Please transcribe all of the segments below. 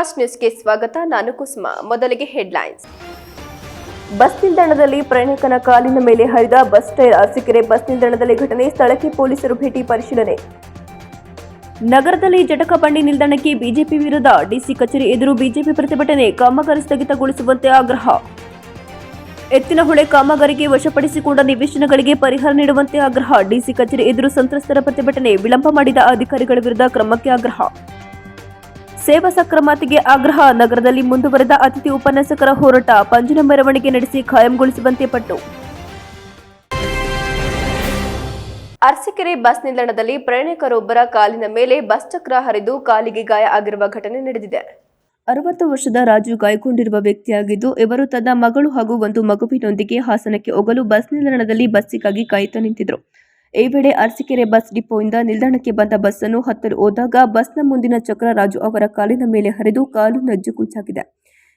First ನ್ಯೂಸ್ಗೆ ಸ್ವಾಗತ. ನಾನು ಕುಸುಮ. ಮೊದಲಿಗೆ ಹೆಡ್ಲೈನ್ಸ್. ಬಸ್ ನಿಲ್ದಾಣದಲ್ಲಿ ಪ್ರಯಾಣಿಕನ ಕಾಲಿನ ಮೇಲೆ ಹರಿದ ಬಸ್ ಟೈರ್ ಅರಸಿಕೆರೆ ಬಸ್ ನಿಲ್ದಾಣದಲ್ಲಿ ಘಟನೆ. ಸ್ಥಳಕ್ಕೆ ಪೊಲೀಸರು ಭೇಟಿ ಪರಿಶೀಲನೆ. ನಗರದಲ್ಲಿ ಜಟಕ ಬಂಡಿ ನಿಲ್ದಾಣಕ್ಕೆ ಬಿಜೆಪಿ ವಿರುದ್ಧ ಡಿಸಿ ಕಚೇರಿ ಎದುರು ಬಿಜೆಪಿ ಪ್ರತಿಭಟನೆ ಕಾಮಗಾರಿ ಸ್ಥಗಿತಗೊಳಿಸುವಂತೆ ಆಗ್ರಹ. ಎತ್ತಿನಹೊಳೆ ಕಾಮಗಾರಿಗೆ ವಶಪಡಿಸಿಕೊಂಡ ನಿವೇಶನಗಳಿಗೆ ಪರಿಹಾರ ನೀಡುವಂತೆ ಆಗ್ರಹ. ಡಿಸಿ ಕಚೇರಿ ಎದುರು ಸಂತ್ರಸ್ತರ ಪ್ರತಿಭಟನೆ. ವಿಳಂಬ ಮಾಡಿದ ಅಧಿಕಾರಿಗಳ ವಿರುದ್ಧ ಕ್ರಮಕ್ಕೆ ಆಗ್ರಹ. ಸೇವಾ ಸಕ್ರಮಾತಿಗೆ ಆಗ್ರಹ. ನಗರದಲ್ಲಿ ಮುಂದುವರೆದ ಅತಿಥಿ ಉಪನ್ಯಾಸಕರ ಹೋರಾಟ ಪಂಜಿನ ಮೆರವಣಿಗೆ ನಡೆಸಿ ಖಾಯಂಗೊಳಿಸುವಂತೆ ಪಟ್ಟು. ಅರಸಿಕೆರೆ ಬಸ್ ನಿಲ್ದಾಣದಲ್ಲಿ ಪ್ರಯಾಣಿಕರೊಬ್ಬರ ಕಾಲಿನ ಮೇಲೆ ಬಸ್ ಚಕ್ರ ಹರಿದು ಕಾಲಿಗೆ ಗಾಯ ಆಗಿರುವ ಘಟನೆ ನಡೆದಿದೆ. ಅರವತ್ತು ವರ್ಷದ ರಾಜು ಗಾಯಗೊಂಡಿರುವ ವ್ಯಕ್ತಿಯಾಗಿದ್ದು ಇವರು ತನ್ನ ಮಗಳು ಹಾಗೂ ಒಂದು ಮಗುವಿನೊಂದಿಗೆ ಹಾಸನಕ್ಕೆ ಹೋಗಲು ಬಸ್ ನಿಲ್ದಾಣದಲ್ಲಿ ಬಸ್ಸಿಗಾಗಿ ಕಾಯುತ್ತಾ ನಿಂತಿದ್ರು. ಈ ವೇಳೆ ಅರಸೀಕೆರೆ ಬಸ್ ಡಿಪೋಯಿಂದ ನಿಲ್ದಾಣಕ್ಕೆ ಬಂದ ಬಸ್ ಅನ್ನು ಹತ್ತಲು ಹೋದಾಗ ಬಸ್ನ ಮುಂದಿನ ಚಕ್ರ ರಾಜು ಅವರ ಕಾಲಿನ ಮೇಲೆ ಹರಿದು ಕಾಲು ನಜ್ಜು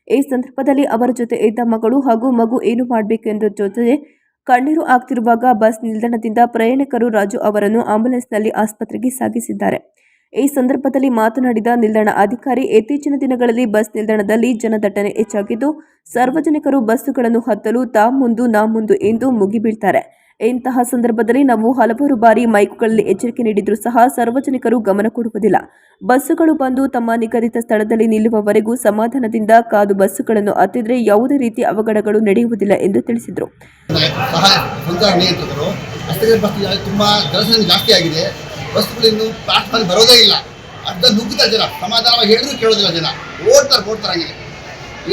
ಈ ಸಂದರ್ಭದಲ್ಲಿ ಅವರ ಜೊತೆ ಇದ್ದ ಮಗಳು ಹಾಗೂ ಮಗು ಏನು ಮಾಡಬೇಕೆಂದು ಜೊತೆ ಕಣ್ಣೀರು ಆಗ್ತಿರುವಾಗ ಬಸ್ ನಿಲ್ದಾಣದಿಂದ ಪ್ರಯಾಣಿಕರು ರಾಜು ಅವರನ್ನು ಆಂಬುಲೆನ್ಸ್ನಲ್ಲಿ ಆಸ್ಪತ್ರೆಗೆ ಸಾಗಿಸಿದ್ದಾರೆ. ಈ ಸಂದರ್ಭದಲ್ಲಿ ಮಾತನಾಡಿದ ನಿಲ್ದಾಣ ಅಧಿಕಾರಿ, ಇತ್ತೀಚಿನ ದಿನಗಳಲ್ಲಿ ಬಸ್ ನಿಲ್ದಾಣದಲ್ಲಿ ಜನದಟ್ಟಣೆ ಹೆಚ್ಚಾಗಿದ್ದು, ಸಾರ್ವಜನಿಕರು ಬಸ್ಸುಗಳನ್ನು ಹತ್ತಲು ತಾ ಮುಂದು ನಾ ಮುಂದು ಎಂದು ಮುಗಿಬೀಳ್ತಾರೆ. ಇಂತಹ ಸಂದರ್ಭದಲ್ಲಿ ನಾವು ಹಲವಾರು ಬಾರಿ ಮೈಕ್ಗಳಲ್ಲಿ ಎಚ್ಚರಿಕೆ ನೀಡಿದರೂ ಸಹ ಸಾರ್ವಜನಿಕರು ಗಮನ ಕೊಡುವುದಿಲ್ಲ. ಬಸ್ಸುಗಳು ಬಂದು ತಮ್ಮ ನಿಗದಿತ ಸ್ಥಳದಲ್ಲಿ ನಿಲ್ಲುವವರೆಗೂ ಸಮಾಧಾನದಿಂದ ಕಾದು ಬಸ್ಸುಗಳನ್ನು ಹತ್ತಿದ್ರೆ ಯಾವುದೇ ರೀತಿಯ ಅವಘಡಗಳು ನಡೆಯುವುದಿಲ್ಲ ಎಂದು ತಿಳಿಸಿದರು. ತುಂಬ ಇನ್ನು ಪ್ಲಾಟ್ಫಾರ್ಮ್ ಬರೋದೇ ಇಲ್ಲ. ಅರ್ಧ ನುಗ್ಗುತ್ತಾರೆ ಜನ. ಸಮಾಧಾನವಾಗಿ ಹೇಳಿದ್ರು ಕೇಳೋದಿಲ್ಲ ಜನ. ಓಡ್ತಾರೆ ಓಡ್ತಾರೆ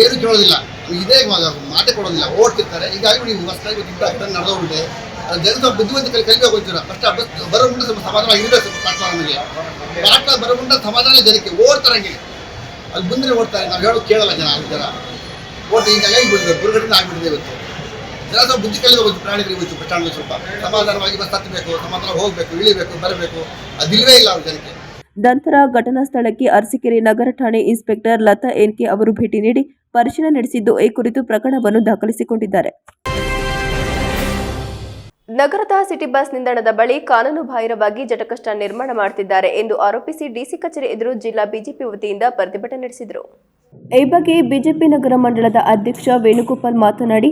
ಏನು ಕೇಳೋದಿಲ್ಲ. ಇದೇ ಮಾತೇ ಕೊಡೋದಿಲ್ಲ. ಓಡ್ತಿರ್ತಾರೆ. ಹೀಗಾಗಿ ನೀವು ಹೊಸದಾಗಿ ದುಡ್ಡು ಹಾಕಿದ್ರೆ ನಡೆದೋಗ್ಬಿಟ್ಟೆ ಜನ ಸ್ವಲ್ಪ ಬುದ್ಧಿವಂತ ಕಲಿ ಕಲಿಬೇಕು ಅಂತೀರ ಫಸ್ಟ್ ಬರಮುಂಡ ಸ್ವಲ್ಪ ಸಮಾಧಾನವಾಗಿ ಇರಬೇಕು ಸ್ವಲ್ಪ ನಮಗೆ ಪಾಠ ಬರೋ ಮುಂದೆ ಸಮಾಧಾನ ಜನಕ್ಕೆ ಓಡ್ತಾರಂಗೆ. ಅಲ್ಲಿ ಬಂದ್ರೆ ಓಡ್ತಾರೆ, ನಾವು ಹೇಳೋ ಕೇಳಲ್ಲ ಜನ, ಅಲ್ಲಿ ಜನ. ಓಡ್ತಾ ಹೇಗೆ ಆಗಿಬಿಟ್ಟಿದೆ ದುರ್ಘಟನೆ ಆಗಿಬಿಟ್ಟಿದೆ ಇವತ್ತು. ಜನ ಸ್ವಲ್ಪ ಬುದ್ಧಿ ಕಲಿಬೇಕು ಪ್ರಾಣಿಗಳು ಇವತ್ತು ಸ್ಟ್ಯಾಂಡ್ ಸ್ವಲ್ಪ. ಸಮಾಧಾನವಾಗಿ ಬಸ್ ಹತ್ತಬೇಕು, ಸಮಾಧಾನ ಹೋಗಬೇಕು, ಇಳಿಬೇಕು, ಬರಬೇಕು. ಅದಿಲ್ವೇ ಇಲ್ಲ ಅವ್ರ ಜನಕ್ಕೆ. ನಂತರ ಘಟನಾ ಸ್ಥಳಕ್ಕೆ ಅರಸೀಕೆರೆ ನಗರ ಠಾಣೆ ಇನ್ಸ್ಪೆಕ್ಟರ್ ಲತಾ ಎನ್ಕೆ ಅವರು ಭೇಟಿ ನೀಡಿ ಪರಿಶೀಲನೆ ನಡೆಸಿದ್ದು ಈ ಕುರಿತು ಪ್ರಕರಣವನ್ನು ದಾಖಲಿಸಿಕೊಂಡಿದ್ದಾರೆ. ನಗರದ ಸಿಟಿ ಬಸ್ ನಿಲ್ದಾಣದ ಬಳಿ ಕಾನೂನು ಬಾಹಿರವಾಗಿ ಜಟಕಷ್ಟ ನಿರ್ಮಾಣ ಮಾಡುತ್ತಿದ್ದಾರೆ ಎಂದು ಆರೋಪಿಸಿ ಡಿಸಿ ಕಚೇರಿ ಎದುರು ಜಿಲ್ಲಾ ಬಿಜೆಪಿ ವತಿಯಿಂದ ಪ್ರತಿಭಟನೆ ನಡೆಸಿದರು. ಈ ಬಗ್ಗೆ ಬಿಜೆಪಿ ನಗರ ಮಂಡಳದ ಅಧ್ಯಕ್ಷ ವೇಣುಗೋಪಾಲ್ ಮಾತನಾಡಿ,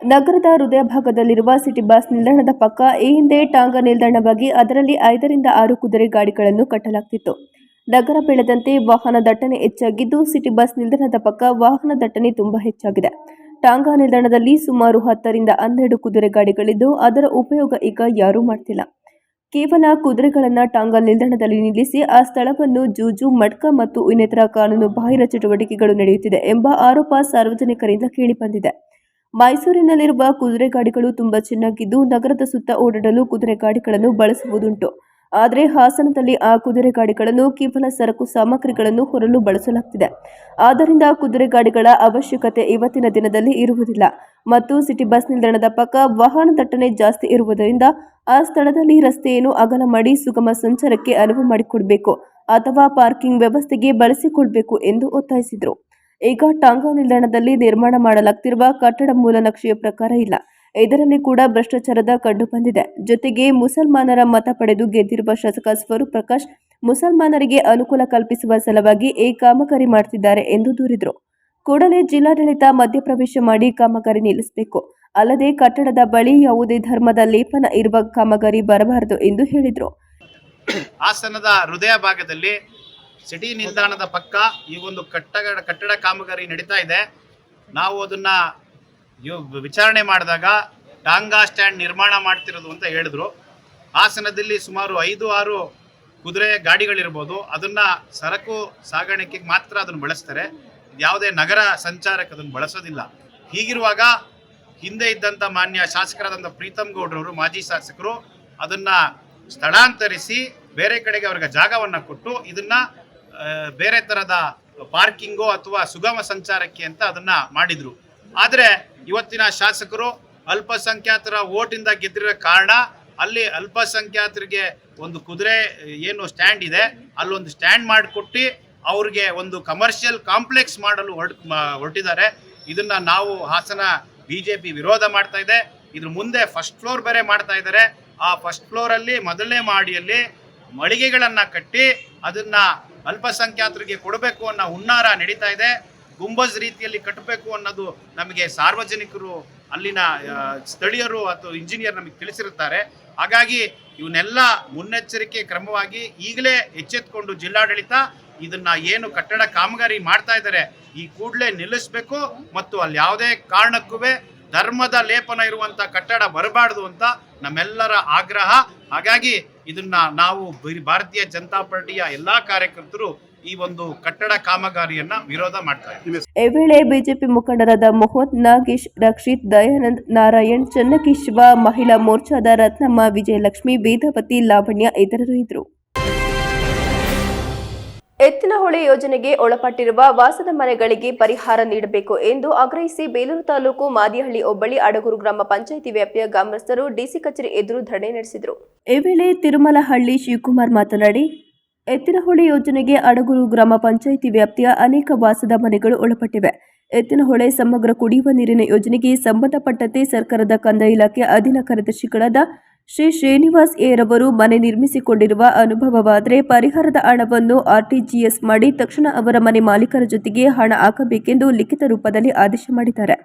ನಗರದ ಹೃದಯ ಭಾಗದಲ್ಲಿರುವ ಸಿಟಿ ಬಸ್ ನಿಲ್ದಾಣದ ಪಕ್ಕ ಈ ಹಿಂದೆ ಟಾಂಗಾ ನಿಲ್ದಾಣವಾಗಿ ಅದರಲ್ಲಿ ಐದರಿಂದ ಆರು ಕುದುರೆ ಗಾಡಿಗಳನ್ನು ಕಟ್ಟಲಾಗ್ತಿತ್ತು. ನಗರ ಬೆಳೆದಂತೆ ವಾಹನ ದಟ್ಟಣೆ ಹೆಚ್ಚಾಗಿದ್ದು, ಸಿಟಿ ಬಸ್ ನಿಲ್ದಾಣದ ಪಕ್ಕ ವಾಹನ ದಟ್ಟಣೆ ತುಂಬಾ ಹೆಚ್ಚಾಗಿದೆ. ಟಾಂಗಾ ನಿಲ್ದಾಣದಲ್ಲಿ ಸುಮಾರು ಹತ್ತರಿಂದ ಹನ್ನೆರಡು ಕುದುರೆ ಗಾಡಿಗಳಿದ್ದು, ಅದರ ಉಪಯೋಗ ಈಗ ಯಾರೂ ಮಾಡ್ತಿಲ್ಲ. ಕೇವಲ ಕುದುರೆಗಳನ್ನು ಟಾಂಗಾ ನಿಲ್ದಾಣದಲ್ಲಿ ನಿಲ್ಲಿಸಿ, ಆ ಸ್ಥಳವನ್ನು ಜೂಜು, ಮಡ್ಕ ಮತ್ತು ಇನ್ನಿತರ ಕಾನೂನು ಬಾಹಿರ ಚಟುವಟಿಕೆಗಳು ನಡೆಯುತ್ತಿದೆ ಎಂಬ ಆರೋಪ ಸಾರ್ವಜನಿಕರಿಂದ ಕೇಳಿಬಂದಿದೆ. ಮೈಸೂರಿನಲ್ಲಿರುವ ಕುದುರೆ ಗಾಡಿಗಳು ತುಂಬಾ ಚೆನ್ನಾಗಿದ್ದು, ನಗರದ ಸುತ್ತ ಓಡಾಡಲು ಕುದುರೆ ಗಾಡಿಗಳನ್ನು ಬಳಸುವುದುಂಟು. ಆದರೆ ಹಾಸನದಲ್ಲಿ ಆ ಕುದುರೆ ಗಾಡಿಗಳನ್ನು ಕೇವಲ ಸರಕು ಸಾಮಗ್ರಿಗಳನ್ನು ಹೊರಲು ಬಳಸಲಾಗ್ತಿದೆ. ಆದ್ದರಿಂದ ಕುದುರೆ ಗಾಡಿಗಳ ಅವಶ್ಯಕತೆ ಇವತ್ತಿನ ದಿನದಲ್ಲಿ ಇರುವುದಿಲ್ಲ. ಮತ್ತು ಸಿಟಿ ಬಸ್ ನಿಲ್ದಾಣದ ಪಕ್ಕ ವಾಹನ ದಟ್ಟಣೆ ಜಾಸ್ತಿ ಇರುವುದರಿಂದ ಆ ಸ್ಥಳದಲ್ಲಿ ರಸ್ತೆಯನ್ನು ಅಗಲ ಮಾಡಿ ಸುಗಮ ಸಂಚಾರಕ್ಕೆ ಅನುವು ಮಾಡಿಕೊಡಬೇಕು ಅಥವಾ ಪಾರ್ಕಿಂಗ್ ವ್ಯವಸ್ಥೆಗೆ ಬಳಸಿಕೊಳ್ಬೇಕು ಎಂದು ಒತ್ತಾಯಿಸಿದರು. ಈಗ ಟಾಂಗಾ ನಿಲ್ದಾಣದಲ್ಲಿ ನಿರ್ಮಾಣ ಮಾಡಲಾಗ್ತಿರುವ ಕಟ್ಟಡ ಮೂಲ ನಕ್ಷೆಯ ಪ್ರಕಾರ ಇಲ್ಲ. ಇದರಲ್ಲಿ ಕೂಡ ಭ್ರಷ್ಟಾಚಾರದ ಕಂಡು ಬಂದಿದೆ. ಜೊತೆಗೆ ಮುಸಲ್ಮಾನರ ಮತ ಪಡೆದು ಗೆದ್ದಿರುವ ಶಾಸಕ ಸ್ವರೂಪ್ ಪ್ರಕಾಶ್ ಮುಸಲ್ಮಾನರಿಗೆ ಅನುಕೂಲ ಕಲ್ಪಿಸುವ ಸಲುವಾಗಿ ಈ ಕಾಮಗಾರಿ ಮಾಡುತ್ತಿದ್ದಾರೆ ಎಂದು ದೂರಿದರು. ಕೂಡಲೇ ಜಿಲ್ಲಾಡಳಿತ ಮಧ್ಯಪ್ರವೇಶ ಮಾಡಿ ಕಾಮಗಾರಿ ನಿಲ್ಲಿಸಬೇಕು. ಅಲ್ಲದೆ ಕಟ್ಟಡದ ಬಳಿ ಯಾವುದೇ ಧರ್ಮದ ಲೇಪನ ಇರುವ ಕಾಮಗಾರಿ ಬರಬಾರದು ಎಂದು ಹೇಳಿದರು. ಹಾಸನದ ಹೃದಯ ಭಾಗದಲ್ಲಿ ಸಿಟಿ ನಿಲ್ದಾಣದ ಪಕ್ಕ ಈ ಒಂದು ಕಟ್ಟಡ ಕಟ್ಟಡ ಕಾಮಗಾರಿ ನಡೀತಾ ಇದೆ. ನಾವು ಅದನ್ನ ವಿಚಾರಣೆ ಮಾಡಿದಾಗ ಟಾಂಗಾ ಸ್ಟ್ಯಾಂಡ್ ನಿರ್ಮಾಣ ಮಾಡ್ತಿರೋದು ಅಂತ ಹೇಳಿದ್ರು. ಹಾಸನದಲ್ಲಿ ಸುಮಾರು ಐದು, ಆರು ಕುದುರೆ ಗಾಡಿಗಳಿರ್ಬೋದು. ಅದನ್ನ ಸರಕು ಸಾಗಾಣಿಕೆಗೆ ಮಾತ್ರ ಅದನ್ನು ಬಳಸ್ತಾರೆ. ಯಾವುದೇ ನಗರ ಸಂಚಾರಕ್ಕೆ ಅದನ್ನು ಬಳಸೋದಿಲ್ಲ. ಹೀಗಿರುವಾಗ ಹಿಂದೆ ಇದ್ದಂಥ ಮಾನ್ಯ ಶಾಸಕರಾದಂಥ ಪ್ರೀತಮ್ ಗೌಡ್ರವರು, ಮಾಜಿ ಶಾಸಕರು ಅದನ್ನ ಸ್ಥಳಾಂತರಿಸಿ ಬೇರೆ ಕಡೆಗೆ ಅವ್ರಿಗೆ ಜಾಗವನ್ನು ಕೊಟ್ಟು ಇದನ್ನ ಬೇರೆ ಥರದ ಪಾರ್ಕಿಂಗು ಅಥವಾ ಸುಗಮ ಸಂಚಾರಕ್ಕೆ ಅಂತ ಅದನ್ನ ಮಾಡಿದ್ರು. ಆದರೆ ಇವತ್ತಿನ ಶಾಸಕರು ಅಲ್ಪಸಂಖ್ಯಾತರ ಓಟಿಂದ ಗೆದ್ದಿರೋ ಕಾರಣ ಅಲ್ಲಿ ಅಲ್ಪಸಂಖ್ಯಾತರಿಗೆ ಒಂದು ಕುದುರೆ, ಏನು ಸ್ಟ್ಯಾಂಡ್ ಇದೆ. ಅಲ್ಲೊಂದು ಸ್ಟ್ಯಾಂಡ್ ಮಾಡಿಕೊಟ್ಟು ಅವ್ರಿಗೆ ಒಂದು ಕಮರ್ಷಿಯಲ್ ಕಾಂಪ್ಲೆಕ್ಸ್ ಮಾಡಲು ಹೊರಟ್ ಹೊರಟಿದ್ದಾರೆ. ಇದನ್ನು ನಾವು ಹಾಸನ ಬಿ ಜೆ ಪಿ ವಿರೋಧ ಮಾಡ್ತಾ ಇದೆ. ಇದ್ರ ಮುಂದೆ ಫಸ್ಟ್ ಫ್ಲೋರ್ ಬೇರೆ ಮಾಡ್ತಾ ಇದ್ದಾರೆ. ಆ ಫಸ್ಟ್ ಫ್ಲೋರ್ ಅಲ್ಲಿ ಮೊದಲನೇ ಮಾಡಿಯಲ್ಲಿ ಮಳಿಗೆಗಳನ್ನು ಕಟ್ಟಿ ಅದನ್ನ ಅಲ್ಪಸಂಖ್ಯಾತರಿಗೆ ಕೊಡಬೇಕು ಅನ್ನೋ ಹುನ್ನಾರ ನಡೀತಾ ಇದೆ. ಗುಂಬಜ್ ರೀತಿಯಲ್ಲಿ ಕಟ್ಟಬೇಕು ಅನ್ನೋದು ನಮಗೆ ಸಾರ್ವಜನಿಕರು, ಅಲ್ಲಿನ ಸ್ಥಳೀಯರು ಅಥವಾ ಇಂಜಿನಿಯರ್ ನಮಗೆ ತಿಳಿಸಿರುತ್ತಾರೆ. ಹಾಗಾಗಿ ಇವನ್ನೆಲ್ಲ ಮುನ್ನೆಚ್ಚರಿಕೆ ಕ್ರಮವಾಗಿ ಈಗಲೇ ಎಚ್ಚೆತ್ಕೊಂಡು ಜಿಲ್ಲಾಡಳಿತ ಇದನ್ನ ಏನು ಕಟ್ಟಡ ಕಾಮಗಾರಿ ಮಾಡ್ತಾ ಇದ್ದಾರೆ ಈ ಕೂಡಲೇ ನಿಲ್ಲಿಸಬೇಕು ಮತ್ತು ಅಲ್ಲಿ ಯಾವುದೇ ಕಾರಣಕ್ಕೂ ಧರ್ಮದ ಲೇಪನ ಇರುವಂತ ಕಟ್ಟಡ ಬರಬಾರ್ದು ಅಂತ ನಮ್ಮೆಲ್ಲರ ಆಗ್ರಹ. ಹಾಗಾಗಿ ಇದನ್ನ ನಾವು ಭಾರತೀಯ ಜನತಾ ಪಾರ್ಟಿಯ ಎಲ್ಲಾ ಕಾರ್ಯಕರ್ತರು ಈ ಒಂದು ಕಟ್ಟಡ ಕಾಮಗಾರಿಯನ್ನ ವಿರೋಧ ಮಾಡ್ತಾ ಇದ್ದೀವಿ ಈ ವೇಳೆ ಬಿಜೆಪಿ ಮುಖಂಡರಾದ ಮೋಹನ್ ನಾಗೇಶ್ ರಕ್ಷಿತ್ ದಯಾನಂದ್ ನಾರಾಯಣ್ ಚನ್ನಕೇಶವ ಮಹಿಳಾ ಮೋರ್ಚಾದ ರತ್ನಮ್ಮ ವಿಜಯಲಕ್ಷ್ಮಿ ವೇದಾವತಿ ಲಾವಣ್ಯ ಇತರರು ಇದ್ದರು. ಎತ್ತಿನಹೊಳೆ ಯೋಜನೆಗೆ ಒಳಪಟ್ಟಿರುವ ವಾಸದ ಮನೆಗಳಿಗೆ ಪರಿಹಾರ ನೀಡಬೇಕು ಎಂದು ಆಗ್ರಹಿಸಿ ಬೇಲೂರು ತಾಲೂಕು ಮಾದಿಹಳ್ಳಿ ಹೋಬಳಿ ಅಡಗೂರು ಗ್ರಾಮ ಪಂಚಾಯಿತಿ ವ್ಯಾಪ್ತಿಯ ಗ್ರಾಮಸ್ಥರು ಡಿಸಿ ಕಚೇರಿ ಎದುರು ಧರಣಿ ನಡೆಸಿದರು. ಈ ವೇಳೆ ತಿರುಮಲಹಳ್ಳಿ ಶಿವಕುಮಾರ್ ಮಾತನಾಡಿ ಎತ್ತಿನಹೊಳೆ ಯೋಜನೆಗೆ ಅಡಗೂರು ಗ್ರಾಮ ಪಂಚಾಯಿತಿ ವ್ಯಾಪ್ತಿಯ ಅನೇಕ ವಾಸದ ಮನೆಗಳು ಒಳಪಟ್ಟಿವೆ. ಎತ್ತಿನಹೊಳೆ ಸಮಗ್ರ ಕುಡಿಯುವ ನೀರಿನ ಯೋಜನೆಗೆ ಸಂಬಂಧಪಟ್ಟಂತೆ ಸರ್ಕಾರದ ಕಂದಾಯ ಇಲಾಖೆ ಅಧೀನ ಕಾರ್ಯದರ್ಶಿಗಳಾದ ಶ್ರೀ ಶ್ರೀನಿವಾಸ್ ಏರವರು ಮನೆ ನಿರ್ಮಿಸಿಕೊಂಡಿರುವ ಅನುಭವವಾದರೆ ಪರಿಹಾರದ ಹಣವನ್ನು ಆರ್ಟಿಜಿಎಸ್ ಮಾಡಿ ತಕ್ಷಣ ಅವರ ಮನೆ ಮಾಲೀಕರ ಜೊತೆಗೆ ಹಣ ಹಾಕಬೇಕೆಂದು ಲಿಖಿತ ರೂಪದಲ್ಲಿ ಆದೇಶ ಮಾಡಿದ್ದಾರೆ.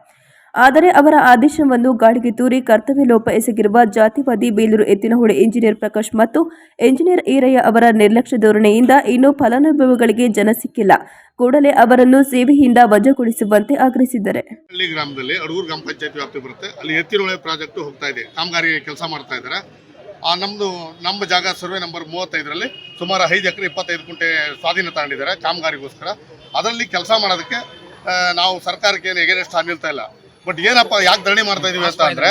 ಆದರೆ ಅವರ ಆದೇಶವನ್ನು ಗಾಳಿಗೆ ತೂರಿ ಕರ್ತವ್ಯ ಲೋಪ ಎಸಗಿರುವ ಜಾತಿವಾದಿ ಬೇಲೂರು ಎತ್ತಿನಹೊಳೆ ಇಂಜಿನಿಯರ್ ಪ್ರಕಾಶ್ ಮತ್ತು ಇಂಜಿನಿಯರ್ ಈರಯ್ಯ ಅವರ ನಿರ್ಲಕ್ಷ್ಯ ಧೋರಣೆಯಿಂದ ಇನ್ನೂ ಫಲಾನುಭವಿಗಳಿಗೆ ಜನ ಸಿಕ್ಕಿಲ್ಲ. ಕೂಡಲೇ ಅವರನ್ನು ಸೇವೆಯಿಂದ ವಜಾಗೊಳಿಸುವಂತೆ ಆಗ್ರಹಿಸಿದ್ದಾರೆ. ಹಳ್ಳಿ ಗ್ರಾಮದಲ್ಲಿ ಅಡಗೂರು ಗ್ರಾಮ ಪಂಚಾಯತ್ ವ್ಯಾಪ್ತಿ ಬರುತ್ತೆ. ಅಲ್ಲಿ ಎತ್ತಿನಹೊಳೆ ಪ್ರಾಜೆಕ್ಟ್ ಹೋಗ್ತಾ ಇದೆ. ಕಾಮಗಾರಿ ಕೆಲಸ ಮಾಡ್ತಾ ಆ ನಮ್ಮದು ನಮ್ಮ ಜಾಗ ಸರ್ವೆ ನಂಬರ್ ಮೂವತ್ತೈದರಲ್ಲಿ ಸುಮಾರು ಐದು ಎಕರೆ ಇಪ್ಪತ್ತೈದು ಗುಂಟೆ ಸ್ವಾಧೀನ ತಗೊಂಡಿದ್ದಾರೆ ಕಾಮಗಾರಿಗೋಸ್ಕರ. ಅದರಲ್ಲಿ ಕೆಲಸ ಮಾಡೋದಕ್ಕೆ ನಾವು ಸರ್ಕಾರಕ್ಕೆ ಏನು ಎಗೇನೆಸ್ಟ್ ನಿಲ್ತಾ ಇಲ್ಲ. ಬಟ್ ಏನಪ್ಪ ಯಾಕೆ ಧರಣಿ ಮಾಡ್ತಾ ಇದೀವಿ ಅಂತ ಅಂದ್ರೆ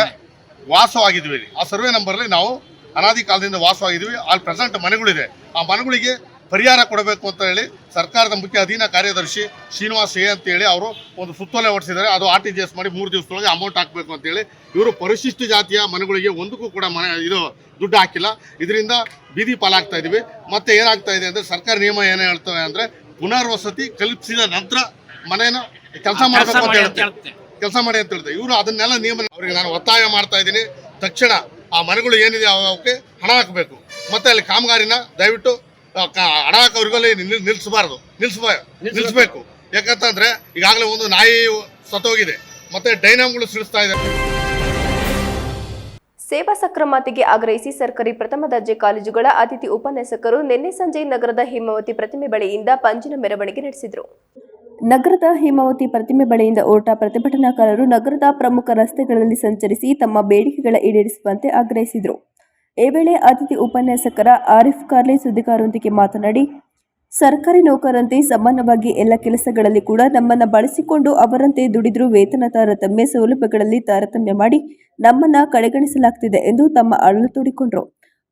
ವಾಸವಾಗಿದ್ವಿ. ಆ ಸರ್ವೆ ನಂಬರ್ಲಿ ನಾವು ಅನಾದಿ ಕಾಲದಿಂದ ವಾಸವಾಗಿದ್ವಿ. ಅಲ್ಲಿ ಪ್ರೆಸೆಂಟ್ ಮನೆಗಳಿದೆ. ಆ ಮನೆಗಳಿಗೆ ಪರಿಹಾರ ಕೊಡಬೇಕು ಅಂತ ಹೇಳಿ ಸರ್ಕಾರದ ಮುಖ್ಯ ಅಧೀನ ಕಾರ್ಯದರ್ಶಿ ಶ್ರೀನಿವಾಸ್ ಏ ಅಂತ ಹೇಳಿ ಅವರು ಒಂದು ಸುತ್ತೋಲೆ ಹೊಡಿಸಿದ್ದಾರೆ. ಅದು ಆರ್ ಟಿ ಜಿ ಎಸ್ ಮಾಡಿ ಮೂರು ದಿವಸದೊಳಗೆ ಅಮೌಂಟ್ ಹಾಕಬೇಕು ಅಂತೇಳಿ ಇವರು ಪರಿಶಿಷ್ಟ ಜಾತಿಯ ಮನೆಗಳಿಗೆ ಒಂದಕ್ಕೂ ಕೂಡ ಮನೆ ಇದು ದುಡ್ಡು ಹಾಕಿಲ್ಲ. ಇದರಿಂದ ಬೀದಿ ಪಾಲಾಗ್ತಾ ಇದ್ದೀವಿ ಮತ್ತೆ ಏನಾಗ್ತಾ ಇದೆ ಅಂದರೆ ಸರ್ಕಾರ ನಿಯಮ ಏನು ಹೇಳ್ತವೆ ಅಂದರೆ ಪುನರ್ವಸತಿ ಕಲ್ಪಿಸಿದ ನಂತರ ಮನೇನ ಕೆಲಸ ಮಾಡಬೇಕು ಅಂತ ಹೇಳುತ್ತೆ. ಕೆಲಸ ಮಾಡಿ ಅಂತ ಹೇಳ್ತಾರೆ ಇವರು ಅದನ್ನೆಲ್ಲ ನಿಯಮ ಅವರಿಗೆ ನಾನು ಒತ್ತಾಯ ಮಾಡ್ತಾ ಇದ್ದೀನಿ. ತಕ್ಷಣ ಆ ಮನೆಗಳು ಏನಿದೆ ಅವಕ್ಕೆ ಹಣ ಹಾಕಬೇಕು. ಮತ್ತೆ ಅಲ್ಲಿ ಕಾಮಗಾರಿನ ದಯವಿಟ್ಟು ಹಣ ಹಾಕೋರಿಗಲ್ಲಿ ನಿಲ್ಲಿಸಬಾರ್ದು ನಿಲ್ಲಿಸ್ಬ ನಿಲ್ಲಿಸಬೇಕು ಯಾಕಂತಂದ್ರೆ ಈಗಾಗಲೇ ಒಂದು ನಾಯಿ ಸತ್ತೋಗಿದೆ. ಮತ್ತೆ ಡೈನಾಮ್ಗಳು ಸಿಡಿಸ್ತಾ ಇದೆ. ಸೇವಾ ಸಕ್ರಮಾತಿಗೆ ಆಗ್ರಹಿಸಿ ಸರ್ಕಾರಿ ಪ್ರಥಮ ದರ್ಜೆ ಕಾಲೇಜುಗಳ ಅತಿಥಿ ಉಪನ್ಯಾಸಕರು ನಿನ್ನೆ ಸಂಜೆ ನಗರದ ಹಿಮವತಿ ಪ್ರತಿಮೆ ಬಳಿಯಿಂದ ಪಂಜಿನ ಮೆರವಣಿಗೆ ನಡೆಸಿದರು. ನಗರದ ಹೇಮಾವತಿ ಪ್ರತಿಮೆ ಬಳಿಯಿಂದ ಓಟ ಪ್ರತಿಭಟನಾಕಾರರು ನಗರದ ಪ್ರಮುಖ ರಸ್ತೆಗಳಲ್ಲಿ ಸಂಚರಿಸಿ ತಮ್ಮ ಬೇಡಿಕೆಗಳ ಈಡೇರಿಸುವಂತೆ ಆಗ್ರಹಿಸಿದರು. ಈ ವೇಳೆ ಅತಿಥಿ ಉಪನ್ಯಾಸಕರ ಆರಿಫ್ ಕಾರ್ಲಿ ಸುದ್ದಿಗಾರರೊಂದಿಗೆ ಮಾತನಾಡಿ, ಸರ್ಕಾರಿ ನೌಕರಂತೆ ಸಮಾನವಾಗಿ ಎಲ್ಲ ಕೆಲಸಗಳಲ್ಲಿ ಕೂಡ ನಮ್ಮನ್ನು ಬಳಸಿಕೊಂಡು ಅವರಂತೆ ದುಡಿದರೂ ವೇತನ ತಾರತಮ್ಯ ಸೌಲಭ್ಯಗಳಲ್ಲಿ ತಾರತಮ್ಯ ಮಾಡಿ ನಮ್ಮನ್ನು ಕಡೆಗಣಿಸಲಾಗ್ತಿದೆ ಎಂದು ತಮ್ಮ ಅಳಲು ತೋಡಿಕೊಂಡರು.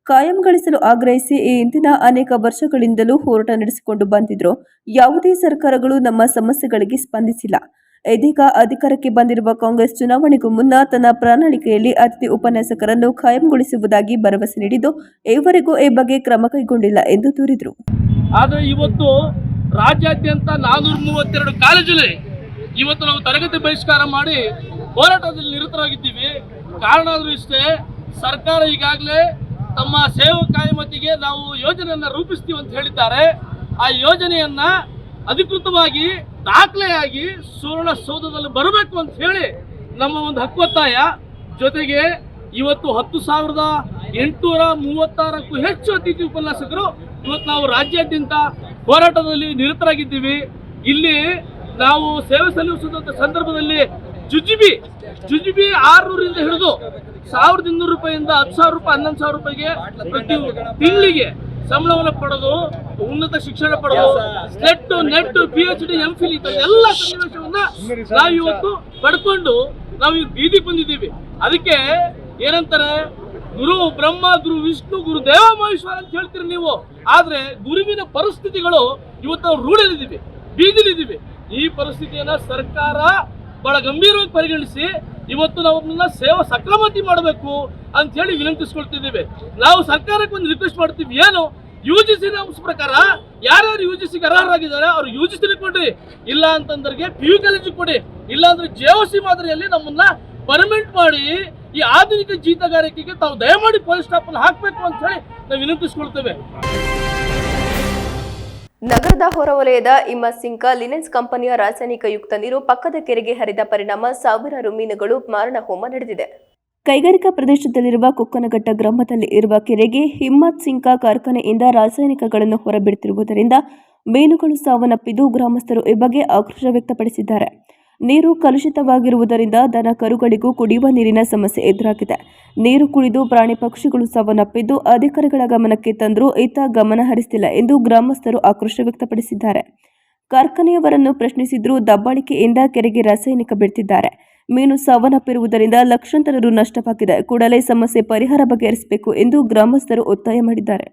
ಕಾಯಂ ಗಳಿಸಲು ಆಗ್ರಹಿಸಿ ಈ ಹಿಂದಿನ ಅನೇಕ ವರ್ಷಗಳಿಂದಲೂ ಹೋರಾಟ ನಡೆಸಿಕೊಂಡು ಬಂದಿದ್ರು. ಯಾವುದೇ ಸರ್ಕಾರಗಳು ನಮ್ಮ ಸಮಸ್ಯೆಗಳಿಗೆ ಸ್ಪಂದಿಸಿಲ್ಲ. ಇದೀಗ ಅಧಿಕಾರಕ್ಕೆ ಬಂದಿರುವ ಕಾಂಗ್ರೆಸ್ ಚುನಾವಣೆಗೂ ಮುನ್ನ ತನ್ನ ಪ್ರಣಾಳಿಕೆಯಲ್ಲಿ ಅತಿಥಿ ಉಪನ್ಯಾಸಕರನ್ನು ಖಾಯಂಗೊಳಿಸುವುದಾಗಿ ಭರವಸೆ ನೀಡಿದ್ದು, ಈವರೆಗೂ ಈ ಬಗ್ಗೆ ಕ್ರಮ ಕೈಗೊಂಡಿಲ್ಲ ಎಂದು ದೂರಿದರು. ಆದರೆ ಇವತ್ತು ರಾಜ್ಯಾದ್ಯಂತ ನಾನೂರ ಮೂವತ್ತೆರಡು ಕಾಲೇಜಲ್ಲಿ ಇವತ್ತು ನಾವು ತರಗತಿ ಬಹಿಷ್ಕಾರ ಮಾಡಿ ಹೋರಾಟದಲ್ಲಿ ನಿರತರಾಗಿದ್ದೀವಿ. ಕಾರಣ ಆದರೂ ಇಷ್ಟೇ, ಸರ್ಕಾರ ಈಗಾಗಲೇ ತಮ್ಮ ಸೇವಾ ಕಾಯಮತಿಗೆ ನಾವು ಯೋಜನೆಯನ್ನು ರೂಪಿಸ್ತೀವಿ ಅಂತ ಹೇಳಿದ್ದಾರೆ. ಆ ಯೋಜನೆಯನ್ನ ಅಧಿಕೃತವಾಗಿ ದಾಖಲೆಯಾಗಿ ಸುವರ್ಣಸೌಧದಲ್ಲಿ ಬರಬೇಕು ಅಂತ ಹೇಳಿ ನಮ್ಮ ಒಂದು ಹಕ್ಕೊತ್ತಾಯ. ಜೊತೆಗೆ ಇವತ್ತು ಹತ್ತು ಸಾವಿರದ ಎಂಟುನೂರ ಮೂವತ್ತಾರಕ್ಕೂ ಹೆಚ್ಚು ಅತಿಥಿ ಉಪನ್ಯಾಸಕರು ಇವತ್ತು ನಾವು ರಾಜ್ಯಾದ್ಯಂತ ಹೋರಾಟದಲ್ಲಿ ನಿರತರಾಗಿದ್ದೀವಿ. ಇಲ್ಲಿ ನಾವು ಸೇವೆ ಸಲ್ಲಿಸುವಂತ ಸಂದರ್ಭದಲ್ಲಿ ಜುಜುಬಿ ಜುಜುಬಿ ಆರುನೂರಿಂದ ಹಿಡಿದು ಸಾವಿರದ ಇನ್ನೂರು ರೂಪಾಯಿಯಿಂದ ಹತ್ತು ಸಾವಿರ ರೂಪಾಯಿ, ಹನ್ನೊಂದು ಸಾವಿರ ರೂಪಾಯಿಗೆ ಪ್ರತಿ ತಿಂಗಳಿಗೆ ಸಂಬಳವನ್ನು ಪಡೆದು ಉನ್ನತ ಶಿಕ್ಷಣ ಪಡೆದು NET NET P H D M Phil ಎಲ್ಲ ಸನ್ನಿವೇಶವನ್ನ ನಾವು ಇವತ್ತು ಪಡ್ಕೊಂಡು ನಾವು ಬೀದಿ ಬಂದಿದ್ದೀವಿ. ಅದಕ್ಕೆ ಏನಂತಾರೆ? ಗುರು ಬ್ರಹ್ಮ, ಗುರು ವಿಷ್ಣು, ಗುರು ದೇವ ಮಹೇಶ್ವರ ಅಂತ ಹೇಳ್ತೀರಿ ನೀವು. ಆದ್ರೆ ಗುರುವಿನ ಪರಿಸ್ಥಿತಿಗಳು ಇವತ್ತು ನಾವು ರೂಢಲಿದ್ದೀವಿ ಬೀದಿಲಿದ್ದೀವಿ ಈ ಪರಿಸ್ಥಿತಿಯನ್ನ ಸರ್ಕಾರ ಬಹಳ ಗಂಭೀರವಾಗಿ ಪರಿಗಣಿಸಿ ಇವತ್ತು ನಮ್ಮನ್ನ ಸೇವಾ ಸಕ್ರಮತಿ ಮಾಡಬೇಕು ಅಂತ ಹೇಳಿ ವಿನಂತಿಸ್ಕೊಳ್ತಿದ್ದೀವಿ. ನಾವು ಸರ್ಕಾರಕ್ಕೆ ಒಂದು ರಿಕ್ವೆಸ್ಟ್ ಮಾಡ್ತೀವಿ, ಏನು? ಯು ಜಿ ಸಿ ಅಂಶ ಪ್ರಕಾರ ಯಾರ್ಯಾರು ಯು ಜಿ ಸಿಗೆ ಅರ್ಹರಾಗಿದ್ದಾರೆ, ಅವ್ರು ಯು ಜಿ ಸಿ ಕೊಡ್ರಿ. ಇಲ್ಲ ಅಂತಂದ್ರಿಗೆ ಪಿ ಯು ಕಾಲೇಜಿಗೆ ಕೊಡಿ. ಇಲ್ಲ ಅಂದ್ರೆ ಜೆ ಒ ಸಿ ಮಾದರಿಯಲ್ಲಿ ನಮ್ಮನ್ನ ಪರ್ಮನೆಂಟ್ ಮಾಡಿ ಈ ಆಧುನಿಕ ಜೀತಗಾರಿಕೆಗೆ ತಾವು ದಯಮಾಡಿ ಪೊಲೀಸ್ ಸ್ಟಾಪ್ ಹಾಕಬೇಕು ಅಂತ ಹೇಳಿ ನಾವು ವಿನಂತಿಸ್ಕೊಳ್ತೇವೆ. ನಗರದ ಹೊರವಲಯದ ಇಮ್ಮಸಿಂಕ ಲಿನೆನ್ಸ್ ಕಂಪನಿಯ ರಾಸಾಯನಿಕ ಯುಕ್ತ ನೀರು ಪಕ್ಕದ ಕೆರೆಗೆ ಹರಿದ ಪರಿಣಾಮ ಸಾವಿರಾರು ಮೀನುಗಳು ಮಾರಣ ಹೋಮ ನಡೆದಿದೆ. ಕೈಗಾರಿಕಾ ಪ್ರದೇಶದಲ್ಲಿರುವ ಕುಕ್ಕನಘಟ್ಟ ಗ್ರಾಮದಲ್ಲಿ ಇರುವ ಕೆರೆಗೆ ಹಿಮ್ಮತ್ ಸಿಂಕ ಕಾರ್ಖಾನೆಯಿಂದ ರಾಸಾಯನಿಕಗಳನ್ನು ಹೊರಬಿಡುತ್ತಿರುವುದರಿಂದ ಮೀನುಗಳು ಸಾವನ್ನಪ್ಪಿದ್ದು ಗ್ರಾಮಸ್ಥರು ಈ ಬಗ್ಗೆ ಆಕ್ರೋಶ ವ್ಯಕ್ತಪಡಿಸಿದ್ದಾರೆ. ನೀರು ಕಲುಷಿತವಾಗಿರುವುದರಿಂದ ದನ ಕರುಗಳಿಗೂ ಕುಡಿಯುವ ನೀರಿನ ಸಮಸ್ಯೆ ಎದುರಾಗಿದೆ ನೀರು ಕುಡಿದು ಪ್ರಾಣಿ ಪಕ್ಷಿಗಳು ಸಾವನ್ನಪ್ಪಿದ್ದು ಅಧಿಕಾರಿಗಳ ಗಮನಕ್ಕೆ ತಂದರೂ ಈತ ಗಮನ ಹರಿಸಿಲ್ಲ ಎಂದು ಗ್ರಾಮಸ್ಥರು ಆಕ್ರೋಶ ವ್ಯಕ್ತಪಡಿಸಿದ್ದಾರೆ. ಕಾರ್ಖಾನೆಯವರನ್ನು ಪ್ರಶ್ನಿಸಿದ್ರೂ ದಬ್ಬಾಳಿಕೆಯಿಂದ ಕೆರೆಗೆ ರಾಸಾಯನಿಕ ಬಿಡ್ತಿದ್ದಾರೆ ಮೀನು ಸಾವನ್ನಪ್ಪಿರುವುದರಿಂದ ಲಕ್ಷಾಂತರರು ನಷ್ಟವಾಗಿದೆ. ಕೂಡಲೇ ಸಮಸ್ಯೆ ಪರಿಹಾರ ಬಗೆಹರಿಸಬೇಕು ಎಂದು ಗ್ರಾಮಸ್ಥರು ಒತ್ತಾಯ ಮಾಡಿದ್ದಾರೆ.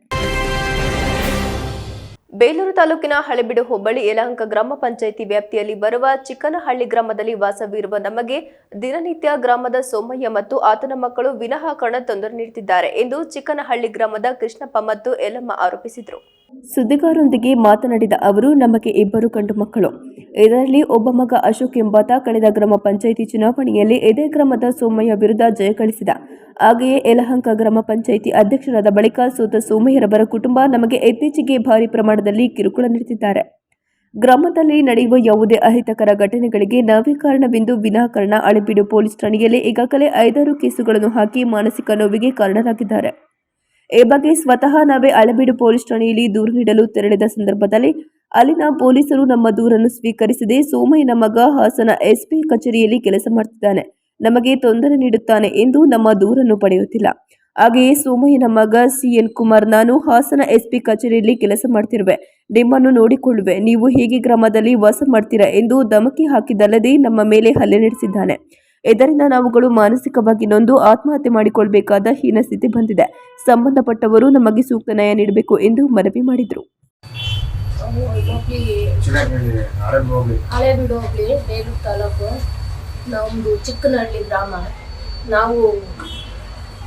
ಬೇಲೂರು ತಾಲೂಕಿನ ಹಳೆಬಿಡು ಹೋಬಳಿ ಯಲಹಂಕ ಗ್ರಾಮ ಪಂಚಾಯಿತಿ ವ್ಯಾಪ್ತಿಯಲ್ಲಿ ಬರುವ ಚಿಕ್ಕನಹಳ್ಳಿ ಗ್ರಾಮದಲ್ಲಿ ವಾಸವಿರುವ ನಮಗೆ ದಿನನಿತ್ಯ ಗ್ರಾಮದ ಸೋಮಯ್ಯ ಮತ್ತು ಆತನ ಮಕ್ಕಳು ವಿನಾಕಾರಣ ತೊಂದರೆ ನೀಡುತ್ತಿದ್ದಾರೆ ಎಂದು ಚಿಕ್ಕನಹಳ್ಳಿ ಗ್ರಾಮದ ಕೃಷ್ಣಪ್ಪ ಮತ್ತು ಯಲಮ್ಮ ಆರೋಪಿಸಿದರು. ಸುದ್ದಿಗಾರರೊಂದಿಗೆ ಮಾತನಾಡಿದ ಅವರು, ನಮಗೆ ಇಬ್ಬರು ಗಂಡು ಮಕ್ಕಳು. ಇದರಲ್ಲಿ ಒಬ್ಬ ಮಗ ಅಶೋಕ್ ಎಂಬಾತ ಕಳೆದ ಗ್ರಾಮ ಪಂಚಾಯಿತಿ ಚುನಾವಣೆಯಲ್ಲಿ ಇದೇ ಗ್ರಾಮದ ಸೋಮಯ್ಯ ವಿರುದ್ಧ ಜಯ ಗಳಿಸಿದ. ಹಾಗೆಯೇ ಯಲಹಂಕ ಗ್ರಾಮ ಪಂಚಾಯಿತಿ ಅಧ್ಯಕ್ಷರಾದ ಬಳಿಕ ಸೋತ ಸೋಮಯ್ಯರವರ ಕುಟುಂಬ ನಮಗೆ ಇತ್ತೀಚೆಗೆ ಭಾರಿ ಪ್ರಮಾಣದಲ್ಲಿ ಕಿರುಕುಳ ನೀಡುತ್ತಿದ್ದಾರೆ. ಗ್ರಾಮದಲ್ಲಿ ನಡೆಯುವ ಯಾವುದೇ ಅಹಿತಕರ ಘಟನೆಗಳಿಗೆ ನಾವೇ ಕಾರಣವೆಂದು ವಿನಾಕಾರಣ ಅಳಿಬಿಡು ಪೊಲೀಸ್ ಠಾಣೆಯಲ್ಲಿ ಈಗಾಗಲೇ ಐದಾರು ಕೇಸುಗಳನ್ನು ಹಾಕಿ ಮಾನಸಿಕ ನೋವಿಗೆ ಕಾರಣರಾಗಿದ್ದಾರೆ. ಈ ಬಗ್ಗೆ ಸ್ವತಃ ನಾವೇ ಅಳಬೀಡು ಪೊಲೀಸ್ ಠಾಣೆಯಲ್ಲಿ ದೂರು ನೀಡಲು ತೆರಳಿದ ಸಂದರ್ಭದಲ್ಲಿ ಅಲ್ಲಿನ ಪೊಲೀಸರು ನಮ್ಮ ದೂರನ್ನು ಸ್ವೀಕರಿಸಿದೆ ಸೋಮಯ್ಯನ ಮಗ ಹಾಸನ ಎಸ್ಪಿ ಕಚೇರಿಯಲ್ಲಿ ಕೆಲಸ ಮಾಡ್ತಿದ್ದಾನೆ. ನಮಗೆ ತೊಂದರೆ ನೀಡುತ್ತಾನೆ ಎಂದು ನಮ್ಮ ದೂರನ್ನು ಪಡೆಯುತ್ತಿಲ್ಲ. ಹಾಗೆಯೇ ಸೋಮಯ್ಯನ ಮಗ ಸಿಎನ್ ಕುಮಾರ್, ನಾನು ಹಾಸನ ಎಸ್ಪಿ ಕಚೇರಿಯಲ್ಲಿ ಕೆಲಸ ಮಾಡ್ತಿರುವೆ. ನಿಮ್ಮನ್ನು ನೋಡಿಕೊಳ್ಳುವೆ. ನೀವು ಹೇಗೆ ಗ್ರಾಮದಲ್ಲಿ ವಾಸ ಮಾಡ್ತೀರಾ ಎಂದು ಧಮಕಿ ಹಾಕಿದ್ದಲ್ಲದೆ ನಮ್ಮ ಮೇಲೆ ಹಲ್ಲೆ ನಡೆಸಿದ್ದಾನೆ. ಇದರಿಂದ ನಾವುಗಳು ಮಾನಸಿಕವಾಗಿ ನೊಂದು ಆತ್ಮಹತ್ಯೆ ಮಾಡಿಕೊಳ್ಬೇಕಾದ ಹೀನ ಸ್ಥಿತಿ ಬಂದಿದೆ. ಸಂಬಂಧಪಟ್ಟವರು ನಮಗೆ ಸೂಕ್ತ ನ್ಯಾಯ ನೀಡಬೇಕು ಎಂದು ಮನವಿ ಮಾಡಿದರು. ಹಳೆಬೀಡು ತಾಲೂಕು ನಮ್ಮದು ಚಿಕ್ಕನಹಳ್ಳಿ ಗ್ರಾಮ. ನಾವು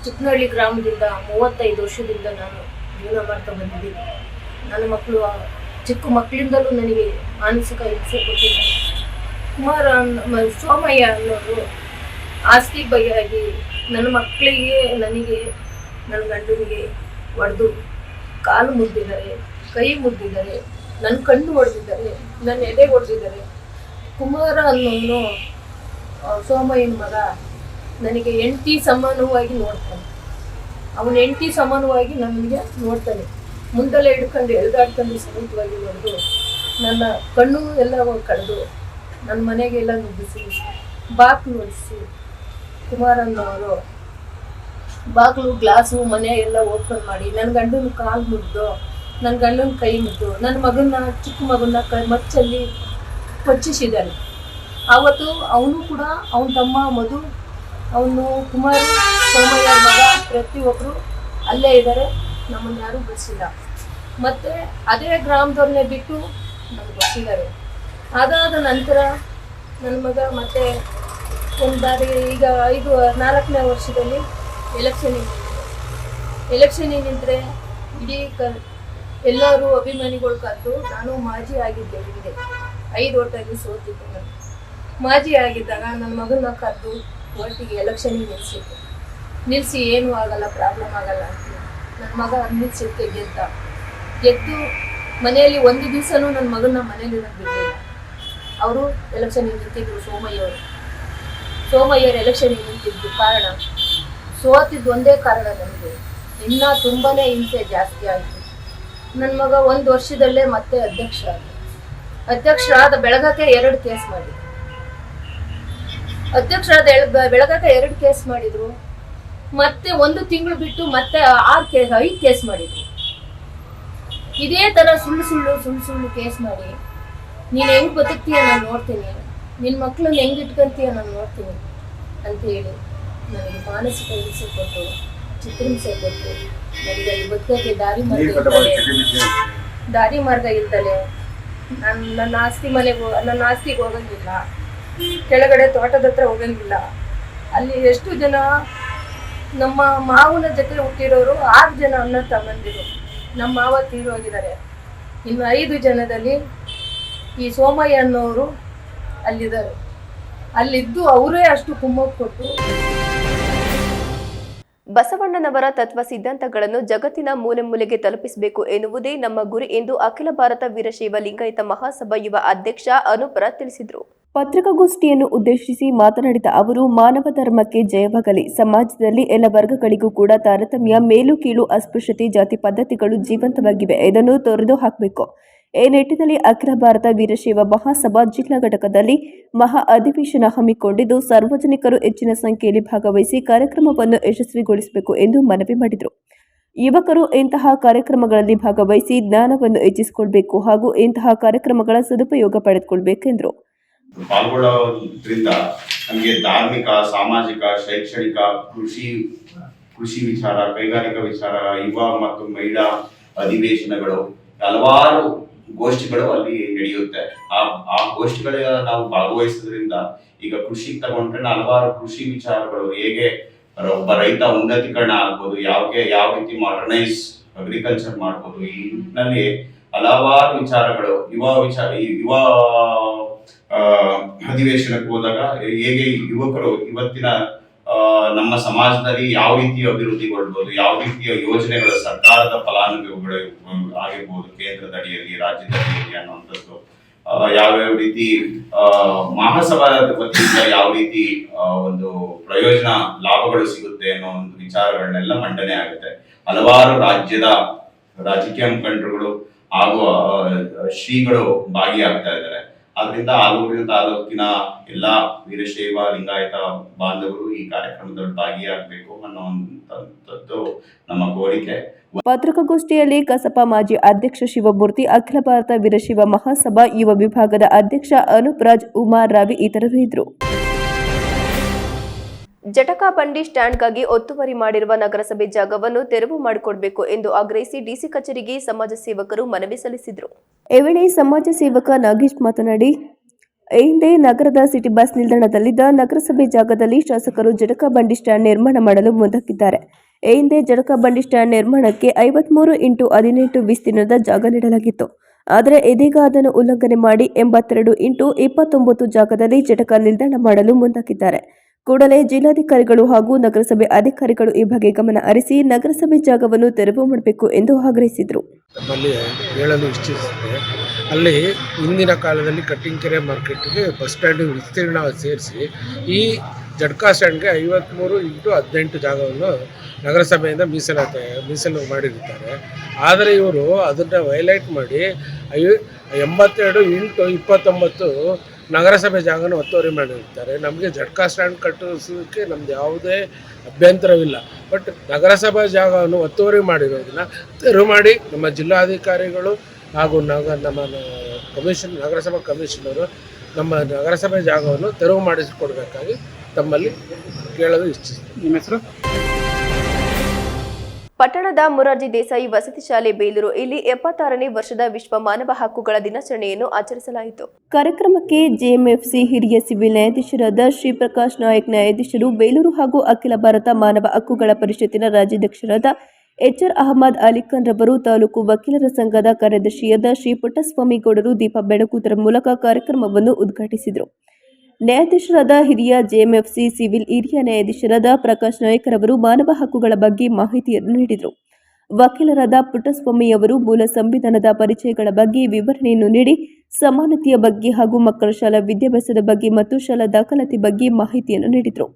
ಚಿಕ್ಕನಹಳ್ಳಿ ಗ್ರಾಮದಿಂದ ಮೂವತ್ತೈದು ವರ್ಷದಿಂದ ನಾನು ಜೀವನ ಮಾಡ್ತಾ ಬಂದಿದ್ದೀನಿ. ನನ್ನ ಮಕ್ಕಳು, ಚಿಕ್ಕ ಮಕ್ಕಳಿಂದಲೂ ನನಗೆ ಮಾನಸಿಕ ಹಿಂಸೆ ಕೊಟ್ಟಿದ್ದಾರೆ. ಕುಮಾರ ಸೋಮಯ್ಯ ಅನ್ನೋರು ಆಸ್ತಿ ಬಗೆಯಾಗಿ ನನ್ನ ಮಕ್ಕಳಿಗೆ, ನನಗೆ, ನನ್ನ ಗಂಡನಿಗೆ ಒಡೆದು ಕಾಲು ಮುರಿದಿದ್ದಾರೆ, ಕೈ ಮುರಿದಿದ್ದಾರೆ, ನನ್ನ ಕಣ್ಣು ಹೊಡೆದಿದ್ದಾರೆ ನನ್ನ ಎದೆ ಹೊಡೆದಿದ್ದಾರೆ ಕುಮಾರ ಅನ್ನೋನು ಸೋಮಯ್ಯನ ಮಗ ನನಗೆ ಹೆಂಡತಿ ಸಮಾನವಾಗಿ ನೋಡ್ತಾನೆ. ಅವನ ಹೆಂಡತಿ ಸಮಾನವಾಗಿ ನನಗೆ ನೋಡ್ತಾನೆ. ಮುಂದೆಲ್ಲ ಹಿಡ್ಕೊಂಡು, ಎಳ್ದಾಡ್ಕೊಂಡು ಸಮೇತವಾಗಿ ಹೊಡೆದು ನನ್ನ ಕಣ್ಣು ಎಲ್ಲ ಕಳೆದು ನನ್ನ ಮನೆಗೆಲ್ಲ ನುಗ್ಗಿಸಿ ಬಾಕ್ ಹೊಡಿಸಿ ಕುಮಾರನ್ನವರು ಬಾಗಿಲು, ಗ್ಲಾಸು, ಮನೆ ಎಲ್ಲ ಓಪನ್ ಮಾಡಿ ನನ್ನ ಗಂಡನ ಕಾಲು ಮುರಿದು ನನ್ನ ಗಂಡನ ಕೈ ಮುದ್ದು ನನ್ನ ಮಗನ ಚಿಕ್ಕ ಮಗನ ಕೈ ಮಚ್ಚಲ್ಲಿ ಕೊಚ್ಚಿಸಿದ್ದಾನೆ ಆವತ್ತು ಅವನು ಕೂಡ ಅವನ ತಮ್ಮ, ಮಧು, ಅವನು ಕುಮಾರ್, ಸೋಮಯ್ಯ ಮಗ ಪ್ರತಿಯೊಬ್ಬರು ಅಲ್ಲೇ ಇದ್ದಾರೆ ನಮ್ಮನ್ನು ಯಾರೂ ಬಸ್ಸಿಲ್ಲ. ಮತ್ತು ಅದೇ ಗ್ರಾಮದವ್ರನ್ನೇ ಬಿಟ್ಟು ನಮ್ಗೆ ಬಸ್ಸಿದ್ದಾರೆ ಅದಾದ ನಂತರ ನನ್ನ ಮಗ ಮತ್ತೆ ಒಂದು ಬಾರಿ ಈಗ ಐದು, ನಾಲ್ಕನೇ ವರ್ಷದಲ್ಲಿ ಎಲೆಕ್ಷನ್ ಎಲೆಕ್ಷನಿಗೆ ನಿಂತರೆ ಇಡೀ ಕ ಎಲ್ಲರೂ ಅಭಿಮಾನಿಗಳು ಕರೆದು ನಾನು ಮಾಜಿ ಆಗಿದ್ದೆ ಹಿಂದೆ ಐದು ಓಟಲ್ಲಿ ಸೋತಿದ್ದೆ ನಾನು. ಮಾಜಿ ಆಗಿದ್ದಾಗ ನನ್ನ ಮಗನ ಕರೆದು ಒಟ್ಟಿಗೆ ಎಲೆಕ್ಷನಿಗೆ ನಿಲ್ಲಿಸಿದ್ದೆ ನಿಲ್ಲಿಸಿ ಏನೂ ಆಗಲ್ಲ ಪ್ರಾಬ್ಲಮ್ ಆಗಲ್ಲ ಅಂತ. ನನ್ನ ಮಗ ನಿಲ್ಲಿಸಿದ್ದೆ ಗೆದ್ದ. ಗೆದ್ದು ಮನೆಯಲ್ಲಿ ಒಂದು ದಿವಸನೂ ನನ್ನ ಮಗನ ಮನೇಲಿ ಬಿಡಲಿಲ್ಲ. ಅವರು ಎಲೆಕ್ಷನ್ ನಿಂತಿದ್ರು ಸೋಮಯ್ಯ ಸೋಮಯ್ಯರು ಎಲೆಕ್ಷನ್ ನಿಂತಿದ್ದು ಕಾರಣ? ಸೋತಿದ್ದು ಒಂದೇ ಕಾರಣ ನನಗೆ ಇನ್ನೂ ತುಂಬಾನೇ ಹಿಂಸೆ ಜಾಸ್ತಿ ಆಯಿತು. ನನ್ನ ಮಗ ಒಂದು ವರ್ಷದಲ್ಲೇ ಮತ್ತೆ ಅಧ್ಯಕ್ಷ ಆದ ಅಧ್ಯಕ್ಷರಾದ ಬೆಳಗಕ್ಕೆ ಎರಡು ಕೇಸ್ ಮಾಡಿದ್ರು. ಅಧ್ಯಕ್ಷರಾದ ಬೆಳಗಕ್ಕೆ ಎರಡು ಕೇಸ್ ಮಾಡಿದ್ರು. ಮತ್ತೆ ಒಂದು ತಿಂಗಳು ಬಿಟ್ಟು ಮತ್ತೆ ಆರು ಕೇಸ್ ಐದು ಕೇಸ್ ಮಾಡಿದ್ರು. ಇದೇ ತರ ಸುಳ್ಳು ಸುಳ್ಳು ಸುಳ್ಳು ಸುಳ್ಳು ಕೇಸ್ ಮಾಡಿ. ನೀನು ಹೆಂಗ್ ಬದುಕ್ತೀಯ ನಾನು ನೋಡ್ತೀನಿ. ನಿನ್ನ ಮಕ್ಕಳನ್ನ ಹೆಂಗೆ ಇಟ್ಕೊಂತೀಯ ನಾನು ನೋಡ್ತೀನಿ ಅಂತ ಹೇಳಿ ನನಗೆ ಮಾನಸಿಕ ಹಿಂಸೆ ಕೊಟ್ಟು ಚಿತ್ರಹಿಂಸೆ ಕೊಟ್ಟು ನನಗೆ ಅಲ್ಲಿ ಬದುಕೋಕ್ಕೆ ದಾರಿ ಮಾರ್ಗ ದಾರಿ ಮಾರ್ಗ ಇಲ್ದಲೆ ನಾನು ನನ್ನ ಆಸ್ತಿ ಮನೆಗೆ ನನ್ನ ಆಸ್ತಿಗೆ ಹೋಗಂಗಿಲ್ಲ. ಕೆಳಗಡೆ ತೋಟದ ಹತ್ರ ಹೋಗಂಗಿಲ್ಲ. ಅಲ್ಲಿ ಎಷ್ಟು ಜನ ನಮ್ಮ ಮಾವನ ಜೊತೆ ಹುಟ್ಟಿರೋರು ಆರು ಜನ ಅನ್ನ ತಮ್ಮಂದಿರು. ನಮ್ಮ ಮಾವ ತೀರೋಗಿದ್ದಾರೆ ಇನ್ನು ಐದು ಜನದಲ್ಲಿ ಈ ಸೋಮಯ್ಯ ಅನ್ನೋರು ಅಲ್ಲಿದ್ದಾರೆ. ಅಲ್ಲಿದ್ದು ಅವರೇ ಅಷ್ಟು ಕುಮ್ಮಕ್ಕು ಕೊಟ್ಟು ಬಸವಣ್ಣನವರ ತತ್ವ ಸಿದ್ಧಾಂತಗಳನ್ನು ಜಗತ್ತಿನ ಮೂಲೆ ಮೂಲೆಗೆ ತಲುಪಿಸಬೇಕು ಎನ್ನುವುದೇ ನಮ್ಮ ಗುರಿ ಎಂದು ಅಖಿಲ ಭಾರತ ವೀರಶೈವ ಲಿಂಗಾಯತ ಮಹಾಸಭಾ ಯುವ ಅಧ್ಯಕ್ಷ ಅನುಪರ ತಿಳಿಸಿದರು. ಪತ್ರಿಕಾಗೋಷ್ಠಿಯನ್ನು ಉದ್ದೇಶಿಸಿ ಮಾತನಾಡಿದ ಅವರು ಮಾನವ ಧರ್ಮಕ್ಕೆ ಜಯವಾಗಲಿ ಸಮಾಜದಲ್ಲಿ ಎಲ್ಲ ವರ್ಗಗಳಿಗೂ ಕೂಡ ತಾರತಮ್ಯ ಮೇಲು ಕೀಳು ಅಸ್ಪೃಶ್ಯತೆ ಜಾತಿ ಪದ್ಧತಿಗಳು ಜೀವಂತವಾಗಿವೆ ಇದನ್ನು ತೊರೆದು ಹಾಕಬೇಕು. ಈ ನಿಟ್ಟಿನಲ್ಲಿ ಅಖಿಲ ಭಾರತ ವೀರಶೈವ ಮಹಾಸಭಾ ಜಿಲ್ಲಾ ಘಟಕದಲ್ಲಿ ಮಹಾ ಅಧಿವೇಶನ ಹಮ್ಮಿಕೊಂಡಿದ್ದು, ಸಾರ್ವಜನಿಕರು ಹೆಚ್ಚಿನ ಸಂಖ್ಯೆಯಲ್ಲಿ ಭಾಗವಹಿಸಿ ಕಾರ್ಯಕ್ರಮವನ್ನು ಯಶಸ್ವಿಗೊಳಿಸಬೇಕು ಎಂದು ಮನವಿ ಮಾಡಿದರು. ಯುವಕರು ಇಂತಹ ಕಾರ್ಯಕ್ರಮಗಳಲ್ಲಿ ಭಾಗವಹಿಸಿ ಜ್ಞಾನವನ್ನು ಹೆಚ್ಚಿಸಿಕೊಳ್ಬೇಕು ಹಾಗೂ ಇಂತಹ ಕಾರ್ಯಕ್ರಮಗಳ ಸದುಪಯೋಗ ಪಡೆದುಕೊಳ್ಬೇಕೆಂದರು ಪಾಲ್ಗೊಳ್ಳೋದ್ರಿಂದ ನಮಗೆ ಧಾರ್ಮಿಕ, ಸಾಮಾಜಿಕ, ಶೈಕ್ಷಣಿಕ, ಕೃಷಿ ಕೃಷಿ ವಿಚಾರ, ಕೈಗಾರಿಕಾ ವಿಚಾರ, ಯುವ ಮತ್ತು ಮಹಿಳಾ ಅಧಿವೇಶನಗಳು ಹಲವಾರು ಗೋಷ್ಠಿಗಳು ಅಲ್ಲಿ ನಡೆಯುತ್ತೆ. ಆ ಆ ಗೋಷ್ಠಿಗಳ ನಾವು ಭಾಗವಹಿಸೋದ್ರಿಂದ ಈಗ ಕೃಷಿ ತಗೊಂಡ್ರೆ ಹಲವಾರು ಕೃಷಿ ವಿಚಾರಗಳು ಹೇಗೆ ಒಬ್ಬ ರೈತ ಉನ್ನತೀಕರಣ ಆಗ್ಬೋದು, ಯಾವ್ಗೆ, ಯಾವ ರೀತಿ ಮಾಡರ್ನೈಸ್ ಅಗ್ರಿಕಲ್ಚರ್ ಮಾಡ್ಬೋದು, ಈ ನಿಟ್ಟಿನಲ್ಲಿ ಹಲವಾರು ವಿಚಾರಗಳು, ಯುವ ವಿಚಾರ ಯುವ ಅಧಿವೇಶನಕ್ಕೆ ಹೋದಾಗ ಹೇಗೆ ಯುವಕರು ಇವತ್ತಿನ ನಮ್ಮ ಸಮಾಜದಲ್ಲಿ ಯಾವ ರೀತಿಯ ಅಭಿವೃದ್ಧಿಗೊಳ್ಬಹುದು ಯಾವ ರೀತಿಯ ಯೋಜನೆಗಳು ಸರ್ಕಾರದ ಫಲಾನುಭವಿಗಳು ಆಗಿರ್ಬೋದು ಕೇಂದ್ರದ ಅಡಿಯಲ್ಲಿ ರಾಜ್ಯದ ಅಡಿಯಲ್ಲಿ ಅನ್ನುವಂಥದ್ದು. ಯಾವ ರೀತಿ ಆ, ಮಹಾಸಭಾ ವತಿಯಿಂದ ಯಾವ ರೀತಿ ಒಂದು ಪ್ರಯೋಜನ ಲಾಭಗಳು ಸಿಗುತ್ತೆ ಅನ್ನೋ ಒಂದು ವಿಚಾರಗಳನ್ನೆಲ್ಲ ಮಂಡನೆ ಆಗುತ್ತೆ. ಹಲವಾರು ರಾಜ್ಯದ ರಾಜಕೀಯ ಮುಖಂಡರುಗಳು ಹಾಗೂ ಶ್ರೀಗಳು ಭಾಗಿಯಾಗ್ತಾ ಇದ್ದಾರೆ. ಆದ್ರಿಂದ ಆಲೂರಿನ ತಾಲೂಕಿನ ಎಲ್ಲಾ ವೀರಶೈವ, ಲಿಂಗಾಯತ ಬಾಂಧವರು ಈ ಕಾರ್ಯಕ್ರಮದಲ್ಲಿ ಭಾಗಿಯಾಗಬೇಕು ಅನ್ನುವಂಥದ್ದು ನಮ್ಮ ಕೋರಿಕೆ. ಪತ್ರಿಕಾಗೋಷ್ಠಿಯಲ್ಲಿ ಕಸಪ ಮಾಜಿ ಅಧ್ಯಕ್ಷ ಶಿವಮೂರ್ತಿ, ಅಖಿಲ ಭಾರತ ವೀರಶೈವ ಮಹಾಸಭಾ ಯುವ ವಿಭಾಗದ ಅಧ್ಯಕ್ಷ ಅನೂಪ್ ರಾಜ್ ಉಮಾರ್ ರವಿ ಇತರರು ಇದ್ದರು. ಜಟಕಾ ಬಂಡಿ ಸ್ಟ್ಯಾಂಡ್ಗಾಗಿ ಒತ್ತುವರಿ ಮಾಡಿರುವ ನಗರಸಭೆ ಜಾಗವನ್ನು ತೆರವು ಮಾಡಿಕೊಡಬೇಕು ಎಂದು ಆಗ್ರಹಿಸಿ ಡಿಸಿ ಕಚೇರಿಗೆ ಸಮಾಜ ಸೇವಕರು ಮನವಿ ಸಲ್ಲಿಸಿದರು. ವೇಳೆ ಸಮಾಜ ಸೇವಕ ನಾಗೇಶ್ ಮಾತನಾಡಿ ಹಿಂದೆ ನಗರದ ಸಿಟಿ ಬಸ್ ನಿಲ್ದಾಣದಲ್ಲಿದ್ದ ನಗರಸಭೆ ಜಾಗದಲ್ಲಿ ಶಾಸಕರು ಜಟಕ ಬಂಡಿ ಸ್ಟ್ಯಾಂಡ್ ನಿರ್ಮಾಣ ಮಾಡಲು ಮುಂದಾಗಿದ್ದಾರೆ. ಈ ಹಿಂದೆ ಜಟಕಾ ಬಂಡಿ ಸ್ಟ್ಯಾಂಡ್ ನಿರ್ಮಾಣಕ್ಕೆ ಐವತ್ಮೂರು ಇಂಟು ಹದಿನೆಂಟು ವಿಸ್ತೀರ್ಣದ ಜಾಗ ನೀಡಲಾಗಿತ್ತು. ಆದರೆ ಇದೀಗ ಅದನ್ನು ಉಲ್ಲಂಘನೆ ಮಾಡಿ ಎಂಬತ್ತೆರಡು ಇಂಟು ಇಪ್ಪತ್ತೊಂಬತ್ತು ಜಾಗದಲ್ಲಿ ಜಟಕ ನಿಲ್ದಾಣ ಮಾಡಲು ಮುಂದಾಗಿದ್ದಾರೆ. ಕೂಡಲೇ ಜಿಲ್ಲಾಧಿಕಾರಿಗಳು ಹಾಗೂ ನಗರಸಭೆ ಅಧಿಕಾರಿಗಳು ಈ ಬಗ್ಗೆ ಗಮನ ಹರಿಸಿ ನಗರಸಭೆ ಜಾಗವನ್ನು ತೆರವು ಮಾಡಬೇಕು ಎಂದು ಆಗ್ರಹಿಸಿದರು. ಹೇಳಲು ಇಚ್ಛಿಸಿದೆ. ಅಲ್ಲಿ ಹಿಂದಿನ ಕಾಲದಲ್ಲಿ ಕಟ್ಟಿಂಕೆರೆ ಮಾರ್ಕೆಟ್ಗೆ ಬಸ್ ಸ್ಟ್ಯಾಂಡ್ ವಿಸ್ತೀರ್ಣ ಸೇರಿಸಿ ಈ ಜಡ್ಕಾ ಸ್ಟ್ಯಾಂಡ್ಗೆ ಐವತ್ತ್ಮೂರು ಇಂಟು ಹದಿನೆಂಟು ಜಾಗವನ್ನು ನಗರಸಭೆಯಿಂದ ಮೀಸಲಾತಿ, ಮೀಸಲು ಮಾಡಿರುತ್ತಾರೆ. ಆದರೆ ಇವರು ಅದನ್ನು ವೈಲೈಟ್ ಮಾಡಿ ಐ, ಎಂಬತ್ತೆರಡು ಇಂಟು ಇಪ್ಪತ್ತೊಂಬತ್ತು ನಗರಸಭೆ ಜಾಗನ ಒತ್ತುವರಿ ಮಾಡಿರ್ತಾರೆ. ನಮಗೆ ಜಟ್ಕಾ ಸ್ಟ್ಯಾಂಡ್ ಕಟ್ಟಿಸೋದಕ್ಕೆ ನಮ್ದು ಯಾವುದೇ ಅಭ್ಯಂತರವಿಲ್ಲ. ಬಟ್ ನಗರಸಭಾ ಜಾಗವನ್ನು ಒತ್ತುವರಿ ಮಾಡಿರೋದನ್ನ ತೆರವು ಮಾಡಿ ನಮ್ಮ ಜಿಲ್ಲಾಧಿಕಾರಿಗಳು ಹಾಗೂ ನಗ ನಮ್ಮ ಕಮಿಷನ್, ನಗರಸಭಾ ಕಮಿಷನರು ನಮ್ಮ ನಗರಸಭೆ ಜಾಗವನ್ನು ತೆರವು ಮಾಡಿಸಿಕೊಡ್ಬೇಕಾಗಿ ತಮ್ಮಲ್ಲಿ ಕೇಳಲು ಇಚ್ಛಿಸ್ತೀನಿ. ನಿಮ್ಮ ಹೆಸರು? ಪಟ್ಟಣದ ಮುರಾರ್ಜಿ ದೇಸಾಯಿ ವಸತಿ ಶಾಲೆ ಬೇಲೂರು ಇಲ್ಲಿ ಎಪ್ಪತ್ತಾರನೇ ವರ್ಷದ ವಿಶ್ವ ಮಾನವ ಹಕ್ಕುಗಳ ದಿನಾಚರಣೆಯನ್ನು ಆಚರಿಸಲಾಯಿತು. ಕಾರ್ಯಕ್ರಮಕ್ಕೆ ಜೆಎಂಎಫ್ಸಿ ಹಿರಿಯ ಸಿವಿಲ್ ನ್ಯಾಯಾಧೀಶರಾದ ಶ್ರೀಪ್ರಕಾಶ್ ನಾಯಕ್ ನ್ಯಾಯಾಧೀಶರು, ಬೇಲೂರು ಹಾಗೂ ಅಖಿಲ ಭಾರತ ಮಾನವ ಹಕ್ಕುಗಳ ಪರಿಷತ್ತಿನ ರಾಜ್ಯಾಧ್ಯಕ್ಷರಾದ ಎಚ್ಆರ್ ಅಹಮದ್ ಅಲಿಖಾನ್ ರವರು, ತಾಲೂಕು ವಕೀಲರ ಸಂಘದ ಕಾರ್ಯದರ್ಶಿಯಾದ ಶ್ರೀ ಪುಟ್ಟಸ್ವಾಮಿ ಗೌಡರು ದೀಪ ಬೆಳಗುವುದರ ಮೂಲಕ ಕಾರ್ಯಕ್ರಮವನ್ನು ಉದ್ಘಾಟಿಸಿದರು. ನ್ಯಾಯಾಧೀಶರಾದ ಹಿರಿಯ ಜೆಎಂಎಫ್ಸಿ ಸಿವಿಲ್ ಹಿರಿಯ ನ್ಯಾಯಾಧೀಶರಾದ ಪ್ರಕಾಶ್ ನಾಯಕ್ ರವರು ಮಾನವ ಹಕ್ಕುಗಳ ಬಗ್ಗೆ ಮಾಹಿತಿಯನ್ನು ನೀಡಿದರು. ವಕೀಲರಾದ ಪುಟ್ಟಸ್ವಾಮಿಯವರು ಮೂಲ ಸಂವಿಧಾನದ ಪರಿಚಯಗಳ ಬಗ್ಗೆ ವಿವರಣೆಯನ್ನು ನೀಡಿ, ಸಮಾನತೆಯ ಬಗ್ಗೆ ಹಾಗೂ ಮಕ್ಕಳ ಶಾಲಾ ವಿದ್ಯಾಭ್ಯಾಸದ ಬಗ್ಗೆ ಮತ್ತು ಶಾಲಾ ದಾಖಲಾತಿ ಬಗ್ಗೆ ಮಾಹಿತಿಯನ್ನು ನೀಡಿದರು.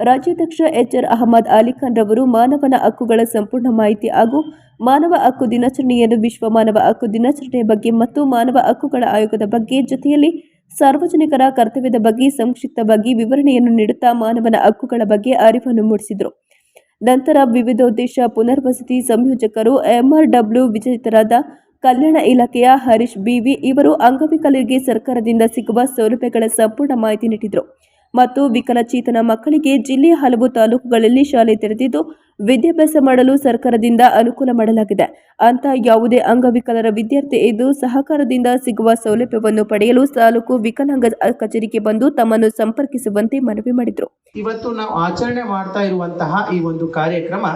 ರಾಜ್ಯಾಧ್ಯಕ್ಷ ಎಚ್ಆರ್ ಅಹಮದ್ ಅಲಿಖಾನ್ ರವರು ಮಾನವನ ಹಕ್ಕುಗಳ ಸಂಪೂರ್ಣ ಮಾಹಿತಿ ಹಾಗೂ ಮಾನವ ಹಕ್ಕು ದಿನಾಚರಣೆಯನ್ನು ವಿಶ್ವ ಮಾನವ ಹಕ್ಕು ದಿನಾಚರಣೆಯ ಬಗ್ಗೆ ಮತ್ತು ಮಾನವ ಹಕ್ಕುಗಳ ಆಯೋಗದ ಬಗ್ಗೆ ಜೊತೆಯಲ್ಲಿ ಸಾರ್ವಜನಿಕರ ಕರ್ತವ್ಯದ ಬಗ್ಗೆ ಸಂಕ್ಷಿಪ್ತವಾಗಿ ವಿವರಣೆಯನ್ನು ನೀಡುತ್ತಾ ಮಾನವನ ಹಕ್ಕುಗಳ ಬಗ್ಗೆ ಅರಿವನ್ನು ಮೂಡಿಸಿದರು. ನಂತರ ವಿವಿಧೋದ್ದೇಶ ಪುನರ್ವಸತಿ ಸಂಯೋಜಕರು ಎಂಆರ್ಡಬ್ಲ್ಯೂ ವಿಜೇತರಾದ ಕಲ್ಯಾಣ ಇಲಾಖೆಯ ಹರೀಶ್ ಬಿವಿ ಇವರು ಅಂಗವಿಕಲರಿಗೆ ಸರ್ಕಾರದಿಂದ ಸಿಗುವ ಸೌಲಭ್ಯಗಳ ಸಂಪೂರ್ಣ ಮಾಹಿತಿ ನೀಡಿದರು. ಮತ್ತು ವಿಕಲಚೇತನ ಮಕ್ಕಳಿಗೆ ಜಿಲ್ಲೆಯ ಹಲವು ತಾಲೂಕುಗಳಲ್ಲಿ ಶಾಲೆ ತೆರೆದಿದ್ದು ವಿದ್ಯಾಭ್ಯಾಸ ಮಾಡಲು ಸರ್ಕಾರದಿಂದ ಅನುಕೂಲ ಮಾಡಲಾಗಿದೆ. ಅಂತ ಯಾವುದೇ ಅಂಗವಿಕಲರ ವಿದ್ಯಾರ್ಥಿ ಇದ್ದು ಸಹಕಾರದಿಂದ ಸಿಗುವ ಸೌಲಭ್ಯವನ್ನು ಪಡೆಯಲು ತಾಲೂಕು ವಿಕಲಾಂಗ ಕಚೇರಿಗೆ ಬಂದು ತಮ್ಮನ್ನು ಸಂಪರ್ಕಿಸುವಂತೆ ಮನವಿ ಮಾಡಿದರು. ಇವತ್ತು ನಾವು ಆಚರಣೆ ಮಾಡ್ತಾ ಇರುವಂತಹ ಈ ಒಂದು ಕಾರ್ಯಕ್ರಮ